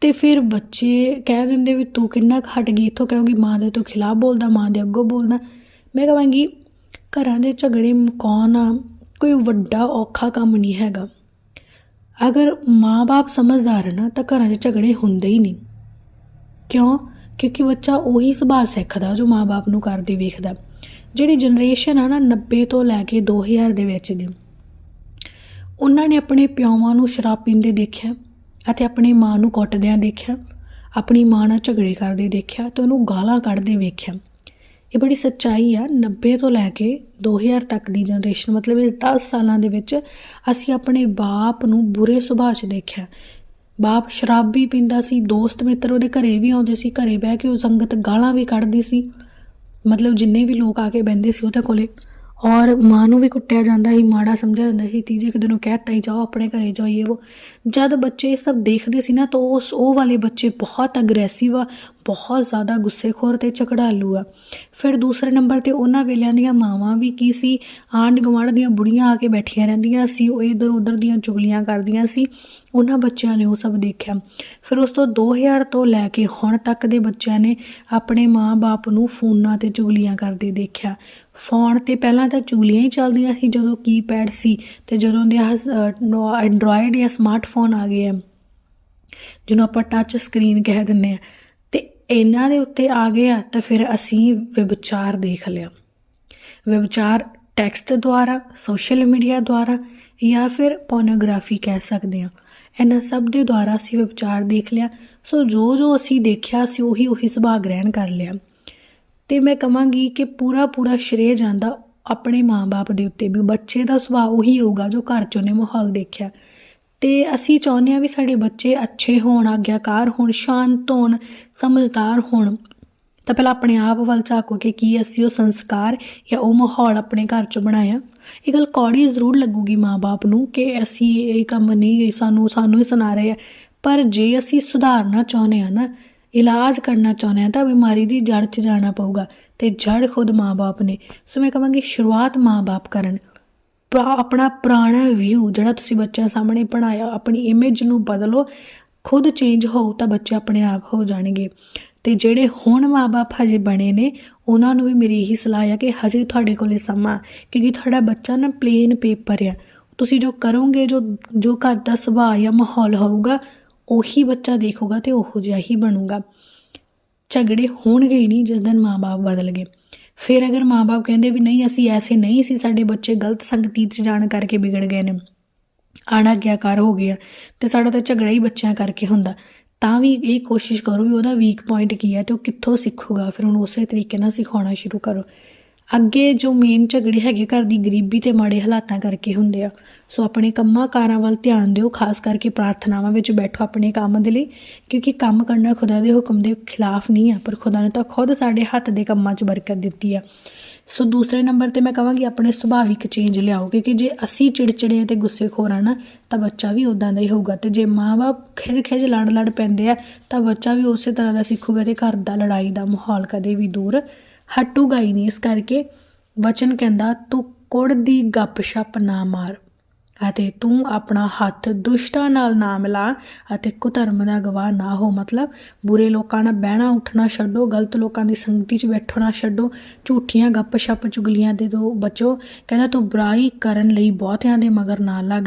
Speaker 1: ਤੇ ਫਿਰ ਬੱਚੇ ਕਹਿ ਦਿੰਦੇ ਵੀ ਤੂੰ ਕਿੰਨਾ ਕੁ ਹਟ ਗਈ ਇੱਥੋਂ ਕਹੋਗੀ ਮਾਂ ਦੇ ਤੂੰ ਖਿਲਾਫ ਬੋਲਦਾ, ਮਾਂ ਦੇ ਅੱਗੋਂ ਬੋਲਦਾ। ਮੈਂ ਕਹਾਂਗੀ, ਘਰਾਂ ਦੇ ਝਗੜੇ ਮੁਕਾਉਣਾ ਕੋਈ ਵੱਡਾ ਔਖਾ ਕੰਮ ਨਹੀਂ ਹੈਗਾ। ਅਗਰ ਮਾਂ-ਬਾਪ ਸਮਝਦਾਰ ਨਾ, ਤਾਂ ਘਰਾਂ 'ਚ ਝਗੜੇ ਹੁੰਦੇ ਹੀ ਨਹੀਂ। ਕਿਉਂ? ਕਿਉਂਕਿ ਬੱਚਾ ਉਹੀ ਸੁਭਾਅ ਸਿੱਖਦਾ ਜੋ ਮਾਂ-ਬਾਪ ਨੂੰ ਕਰਦੇ ਵੇਖਦਾ। ਜਿਹੜੀ ਜਨਰੇਸ਼ਨ ਆ ਨਾ 90 ਤੋਂ ਲੈ ਕੇ 2000 ਦੇ ਵਿੱਚ ਦੀ। ਉਹਨਾਂ ਨੇ ਆਪਣੇ ਪਿਓਵਾਂ ਨੂੰ ਸ਼ਰਾਬ ਪੀਂਦੇ ਦੇਖਿਆ ਅਤੇ ਆਪਣੀ ਮਾਂ ਨੂੰ ਕੁੱਟਦਿਆਂ ਦੇਖਿਆ, ਆਪਣੀ ਮਾਂ ਨਾਲ ਝਗੜੇ ਕਰਦੇ ਦੇਖਿਆ ਤੇ ਉਹਨੂੰ ਗਾਲਾਂ ਕੱਢਦੇ ਵੇਖਿਆ। ਇਹ ਬੜੀ ਸੱਚਾਈ ਆ 90 ਤੋਂ ਲੈ ਕੇ 2000 ਤੱਕ ਦੀ ਜਨਰੇਸ਼ਨ ਮਤਲਬ ਇਸ 10 ਸਾਲਾਂ ਦੇ ਵਿੱਚ ਅਸੀਂ ਆਪਣੇ ਬਾਪ ਨੂੰ ਬੁਰੇ ਸੁਭਾਅ 'ਚ ਦੇਖਿਆ। ਬਾਪ ਸ਼ਰਾਬ ਵੀ ਪੀਂਦਾ ਸੀ, ਦੋਸਤ ਮਿੱਤਰ ਉਹਦੇ ਘਰੇ ਵੀ ਆਉਂਦੇ ਸੀ, ਘਰੇ ਬਹਿ ਕੇ ਉਹ ਸੰਗਤ ਗਾਲਾਂ ਵੀ ਕੱਢਦੀ ਸੀ। ਮਤਲਬ ਜਿੰਨੇ ਵੀ ਲੋਕ ਆ ਕੇ ਬਹਿੰਦੇ ਸੀ ਉਹਦੇ ਕੋਲੇ ਔਰ ਮਾਂ ਨੂੰ ਵੀ ਕੁੱਟਿਆ ਜਾਂਦਾ ਸੀ, ਮਾੜਾ ਸਮਝਿਆ ਜਾਂਦਾ ਸੀ, ਤੀਜੇ ਇੱਕ ਦਿਨ ਉਹ ਕਹਿਤਾ ਹੀ ਜਾਓ ਆਪਣੇ ਘਰੇ ਜਾਈਏ ਉਹ ਜਦ ਬੱਚੇ ਇਹ ਸਭ ਦੇਖਦੇ ਸੀ ਨਾ, ਤਾਂ ਉਸ ਉਹ ਵਾਲੇ ਬੱਚੇ ਬਹੁਤ ਅਗਰੈਸਿਵ ਆ, ਬਹੁਤ ਜ਼ਿਆਦਾ ਗੁੱਸੇਖੋਰ ਤੇ ਝਗੜਾਲੂ ਆ। ਫਿਰ ਦੂਸਰੇ ਨੰਬਰ ਤੇ ਉਹਨਾਂ ਵੇਲਿਆਂ ਦੀਆਂ ਮਾਵਾਂ ਵੀ ਕੀ ਸੀ, ਆਂਢ ਗੁਆਂਢ ਦੀਆਂ ਬੁੜੀਆਂ ਆ ਕੇ ਬੈਠੀਆਂ ਰਹਿੰਦੀਆਂ ਸੀ, ਉਹ ਇਧਰ ਉਧਰ ਦੀਆਂ ਚੁਗਲੀਆਂ ਕਰਦੀਆਂ ਸੀ, ਉਹਨਾਂ ਬੱਚਿਆਂ ਨੇ ਉਹ ਸਭ ਦੇਖਿਆ। ਫਿਰ ਉਸ ਤੋਂ 2000 ਤੋਂ ਲੈ ਕੇ ਹੁਣ ਤੱਕ ਦੇ ਬੱਚਿਆਂ ਨੇ ਆਪਣੇ ਮਾਂ-ਬਾਪ ਨੂੰ ਫੋਨਾਂ ਤੇ ਚੁਗਲੀਆਂ ਕਰਦੇ ਦੇਖਿਆ। ਫੋਨ ਤੇ ਪਹਿਲਾਂ ਤਾਂ ਚੂਲੀਆਂ ਹੀ ਚੱਲਦੀਆਂ ਸੀ ਜਦੋਂ ਕੀਪੈਡ ਸੀ ਤੇ ਜਦੋਂ ਦੇ ਐਂਡਰੋਇਡ ਜਾਂ ਸਮਾਰਟਫੋਨ ਆ ਗਏ ਆ, ਜਿਹਨੂੰ ਆਪਾਂ ਟੱਚ ਸਕਰੀਨ ਕਹਿ ਦਿੰਨੇ ਆ, ਤੇ ਇਹਨਾਂ ਦੇ ਉੱਤੇ ਆ ਗਏ ਆ, ਤਾਂ ਫਿਰ ਅਸੀਂ ਵਿਵਚਾਰ ਦੇਖ ਲਿਆ। ਵਿਵਚਾਰ ਟੈਕਸਟ ਦੁਆਰਾ ਸੋਸ਼ਲ ਮੀਡੀਆ ਦੁਆਰਾ ਜਾਂ ਫਿਰ ਪੋਰਨੋਗ੍ਰਾਫੀ ਕਹਿ ਸਕਦੇ ਆ। ਇਹਨਾਂ ਸਭ ਦੇ ਦੁਆਰਾ ਅਸੀਂ ਵਿਵਚਾਰ ਦੇਖ ਲਿਆ। ਸੋ ਜੋ ਜੋ ਅਸੀਂ ਦੇਖਿਆ ਸੀ, ਉਹੀ ਉਹੀ ਸੁਭਾਅ ਗ੍ਰਹਿਣ ਕਰ ਲਿਆ। ਤੇ ਮੈਂ ਕਹਾਂਗੀ ਕਿ ਪੂਰਾ ਪੂਰਾ ਸ਼੍ਰੇਅ ਜਾਂਦਾ ਆਪਣੇ ਮਾਪੇ ਦੇ ਉੱਤੇ ਵੀ। ਬੱਚੇ ਦਾ ਸੁਭਾਅ ਉਹੀ ਹੋਊਗਾ ਜੋ ਘਰ 'ਚ ਉਹਨੇ ਮਾਹੌਲ ਦੇਖਿਆ। ਤੇ ਅਸੀਂ ਚਾਹੁੰਦੇ ਹਾਂ ਵੀ ਸਾਡੇ ਬੱਚੇ ਅੱਛੇ ਹੋਣ, ਆਗਿਆਕਾਰ ਹੋਣ, ਸ਼ਾਂਤ ਹੋਣ, ਸਮਝਦਾਰ ਹੋਣ। ਤਾਂ ਪਹਿਲਾਂ ਆਪਣੇ ਆਪ ਵੱਲ ਝਾਕੋ ਕਿ ਕੀ ਅਸੀਂ ਉਹ ਸੰਸਕਾਰ ਜਾਂ ਉਹ ਮਾਹੌਲ ਆਪਣੇ ਘਰ 'ਚ ਬਣਾਇਆ। ਇਹ ਗੱਲ ਕੌੜੀ ਜ਼ਰੂਰ ਲੱਗੂਗੀ ਮਾਪੇ ਨੂੰ ਕਿ ਅਸੀਂ ਇਹ ਕੰਮ ਨਹੀਂ, ਸਾਨੂੰ ਸਾਨੂੰ ਹੀ ਸੁਣਾ ਰਹੇ ਆ। ਪਰ ਜੇ ਅਸੀਂ ਸੁਧਾਰਨਾ ਚਾਹੁੰਦੇ ਆ ਨਾ ਇਲਾਜ ਕਰਨਾ ਚਾਹੁੰਦੇ ਆ ਤਾਂ ਬਿਮਾਰੀ ਦੀ ਜੜ 'ਚ ਜਾਣਾ ਪਊਗਾ ਤੇ ਜੜ ਖੁਦ ਮਾਪੇ ਨੇ। ਸੋ ਮੈਂ ਕਹਾਂਗੀ ਸ਼ੁਰੂਆਤ ਮਾਪੇ ਕਰਨ। ਪੁਰਾ- ਆਪਣਾ ਪੁਰਾਣਾ ਵਿਊ ਜਿਹੜਾ ਤੁਸੀਂ ਬੱਚਿਆਂ ਸਾਹਮਣੇ ਬਣਾਇਆ, ਆਪਣੀ ਇਮੇਜ ਨੂੰ ਬਦਲੋ। ਖੁਦ ਚੇਂਜ ਹੋਊ ਤਾਂ ਬੱਚੇ ਆਪਣੇ ਆਪ ਹੋ ਜਾਣਗੇ। ਤੇ ਜਿਹੜੇ ਹੁਣ ਮਾਪੇ ਹਜੇ ਬਣੇ ਨੇ, ਉਹਨਾਂ ਨੂੰ ਵੀ ਮੇਰੀ ਇਹੀ ਸਲਾਹ ਆ ਕਿ ਹਜੇ ਤੁਹਾਡੇ ਕੋਲੇ ਸਮਾਂ, ਕਿਉਂਕਿ ਤੁਹਾਡਾ ਬੱਚਾ ਨਾ ਪਲੇਨ ਪੇਪਰ ਆ। ਤੁਸੀਂ ਜੋ ਕਰੋਗੇ, ਜੋ ਜੋ ਘਰ ਦਾ ਸੁਭਾਅ ਜਾਂ ਮਾਹੌਲ ਹੋਊਗਾ ਉਹੀ ਬੱਚਾ ਦੇਖੂਗਾ ਤੇ ਉਹੋ ਜਿਹਾ ਹੀ ਬਣੂਗਾ। ਝਗੜੇ ਹੋਣਗੇ ਹੀ ਨਹੀਂ ਜਿਸ ਦਿਨ ਮਾਪੇ ਬਦਲ ਗਏ। ਫਿਰ ਅਗਰ ਮਾਪੇ ਕਹਿੰਦੇ ਵੀ ਨਹੀਂ, ਅਸੀਂ ਐਸੇ ਨਹੀਂ ਸੀ, ਸਾਡੇ ਬੱਚੇ ਗਲਤ ਸੰਗਤੀ 'ਚ ਜਾਣ ਕਰਕੇ ਵਿਗੜ ਗਏ ਨੇ। ਅਣਆਗਿਆਕਾਰ ਹੋ ਗਿਆ? ਤੇ ਸਾਡਾ ਤਾਂ ਝਗੜਾ ਹੀ ਬੱਚਿਆਂ ਕਰਕੇ ਹੁੰਦਾ। ਤਾਂ ਵੀ ਇਹ ਕੋਸ਼ਿਸ਼ ਕਰੋ ਵੀ ਉਹਦਾ ਵੀਕ ਪੁਆਇੰਟ ਕੀ ਹੈ ਤੇ ਉਹ ਕਿੱਥੋਂ ਸਿੱਖੂਗਾ। ਫਿਰ ਉਹਨੂੰ ਉਸੇ ਤਰੀਕੇ ਨਾਲ ਸਿਖਾਉਣਾ ਸ਼ੁਰੂ ਕਰੋ। ਅੱਗੇ ਜੋ ਮੇਨ ਝਗੜੇ ਹੈਗੇ ਘਰ ਦੀ ਗਰੀਬੀ ਤੇ ਮਾੜੇ ਹਾਲਾਤਾਂ ਕਰਕੇ ਹੁੰਦੇ ਆ। ਸੋ ਆਪਣੇ ਕੰਮਾਂ ਕਾਰਾਂ ਵੱਲ ਧਿਆਨ ਦਿਓ, ਖਾਸ ਕਰਕੇ ਪ੍ਰਾਰਥਨਾਵਾਂ ਵਿੱਚ ਬੈਠੋ ਆਪਣੇ ਕੰਮ ਦੇ ਲਈ, ਕਿਉਂਕਿ ਕੰਮ ਕਰਨਾ ਖੁਦਾ ਦੇ ਹੁਕਮ ਦੇ ਖਿਲਾਫ ਨਹੀਂ ਆ, ਪਰ ਖੁਦਾ ਨੇ ਤਾਂ ਖੁਦ ਸਾਡੇ ਹੱਥ ਦੇ ਕੰਮਾਂ 'ਚ ਬਰਕਤ ਦਿੱਤੀ ਆ। ਸੋ ਦੂਸਰੇ ਨੰਬਰ ਤੇ ਮੈਂ ਕਹਾਂਗੀ ਆਪਣੇ ਸੁਭਾਵਿਕ ਚੇਂਜ ਲਿਆਓ, ਕਿਉਂਕਿ ਜੇ ਅਸੀਂ ਚਿੜਚਿੜੇ ਤੇ ਗੁੱਸੇਖੋਰ ਆ ਨਾ, ਤਾਂ ਬੱਚਾ ਵੀ ਉਦਾਂ ਦਾ ਹੀ ਹੋਊਗਾ ਤੇ ਜੇ ਮਾਂ-ਬਾਪ ਖਿਜ ਖਿਜ ਲੜ ਲੜ ਪੈਂਦੇ ਆ, ਤਾਂ ਬੱਚਾ ਵੀ ਉਸੇ ਤਰ੍ਹਾਂ ਦਾ ਸਿੱਖੂਗਾ ਤੇ ਘਰ ਦਾ ਲੜਾਈ ਦਾ ਮਾਹੌਲ ਕਦੇ ਵੀ ਦੂਰ ਹਟੂਗਾ ਹੀ ਨਹੀਂ। ਇਸ ਕਰਕੇ ਵਚਨ ਕਹਿੰਦਾ, ਤੂੰ ਕੁੜ ਦੀ ਗੱਪ-ਸ਼ਪ ਨਾ ਮਾਰ ਅਤੇ ਤੂੰ ਆਪਣਾ ਹੱਥ ਦੁਸ਼ਟਾਂ ਨਾਲ ਨਾ ਮਿਲਾ ਅਤੇ ਕੁਧਰਮ ਦਾ ਗਵਾਹ ਨਾ ਹੋ। ਮਤਲਬ ਬੁਰੇ ਲੋਕਾਂ ਨਾਲ ਬਹਿਣਾ, ਉੱਠਣਾ ਛੱਡੋ, ਗਲਤ ਲੋਕਾਂ ਦੀ ਸੰਗਤੀ 'ਚ ਬੈਠਣਾ ਛੱਡੋ, ਝੂਠੀਆਂ ਗੱਪ ਸ਼ੱਪ ਚੁਗਲੀਆਂ ਦੇ ਤੋਂ ਬਚੋ। ਕਹਿੰਦਾ, ਤੂੰ ਬੁਰਾਈ ਕਰਨ ਲਈ ਬਹੁਤਿਆਂ ਦੇ ਮਗਰ ਨਾ ਲੱਗ।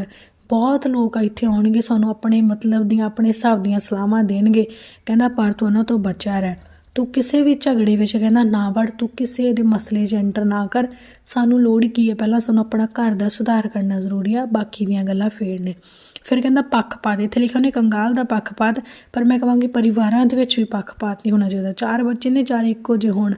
Speaker 1: ਬਹੁਤ ਲੋਕ ਇੱਥੇ ਆਉਣਗੇ, ਸਾਨੂੰ ਆਪਣੇ ਮਤਲਬ ਦੀਆਂ, ਆਪਣੇ ਹਿਸਾਬ ਦੀਆਂ ਸਲਾਹਾਂ ਦੇਣਗੇ। ਕਹਿੰਦਾ, ਪਰ ਤੂੰ ਉਹਨਾਂ ਤੋਂ ਬਚਾ ਰਹਿ। ਤੂੰ ਕਿਸੇ ਵੀ ਝਗੜੇ ਵਿੱਚ ਕਹਿੰਦਾ, ਨਾ ਵੜ, ਤੂੰ ਕਿਸੇ ਦੇ ਮਸਲੇ 'ਚ ਐਂਟਰ ਨਾ ਕਰ। ਸਾਨੂੰ ਲੋੜ ਕੀ ਹੈ? ਪਹਿਲਾਂ ਸਾਨੂੰ ਆਪਣਾ ਘਰ ਦਾ ਸੁਧਾਰ ਕਰਨਾ ਜ਼ਰੂਰੀ ਆ, ਬਾਕੀ ਦੀਆਂ ਗੱਲਾਂ ਫੇਰ ਨੇ। ਫਿਰ ਕਹਿੰਦਾ ਪੱਖਪਾਤ ਇੱਥੇ ਲਿਖਿਆ ਉਹਨੇ, ਕੰਗਾਲ ਦਾ ਪੱਖਪਾਤ ਪਰ ਮੈਂ ਕਹਾਂਗੀ, ਪਰਿਵਾਰਾਂ ਦੇ ਵਿੱਚ ਵੀ ਪੱਖਪਾਤ ਨਹੀਂ ਹੋਣਾ ਚਾਹੀਦਾ। ਚਾਰ ਬੱਚੇ ਨੇ, ਚਾਰ ਇੱਕੋ ਜਿਹੇ ਹੋਣ।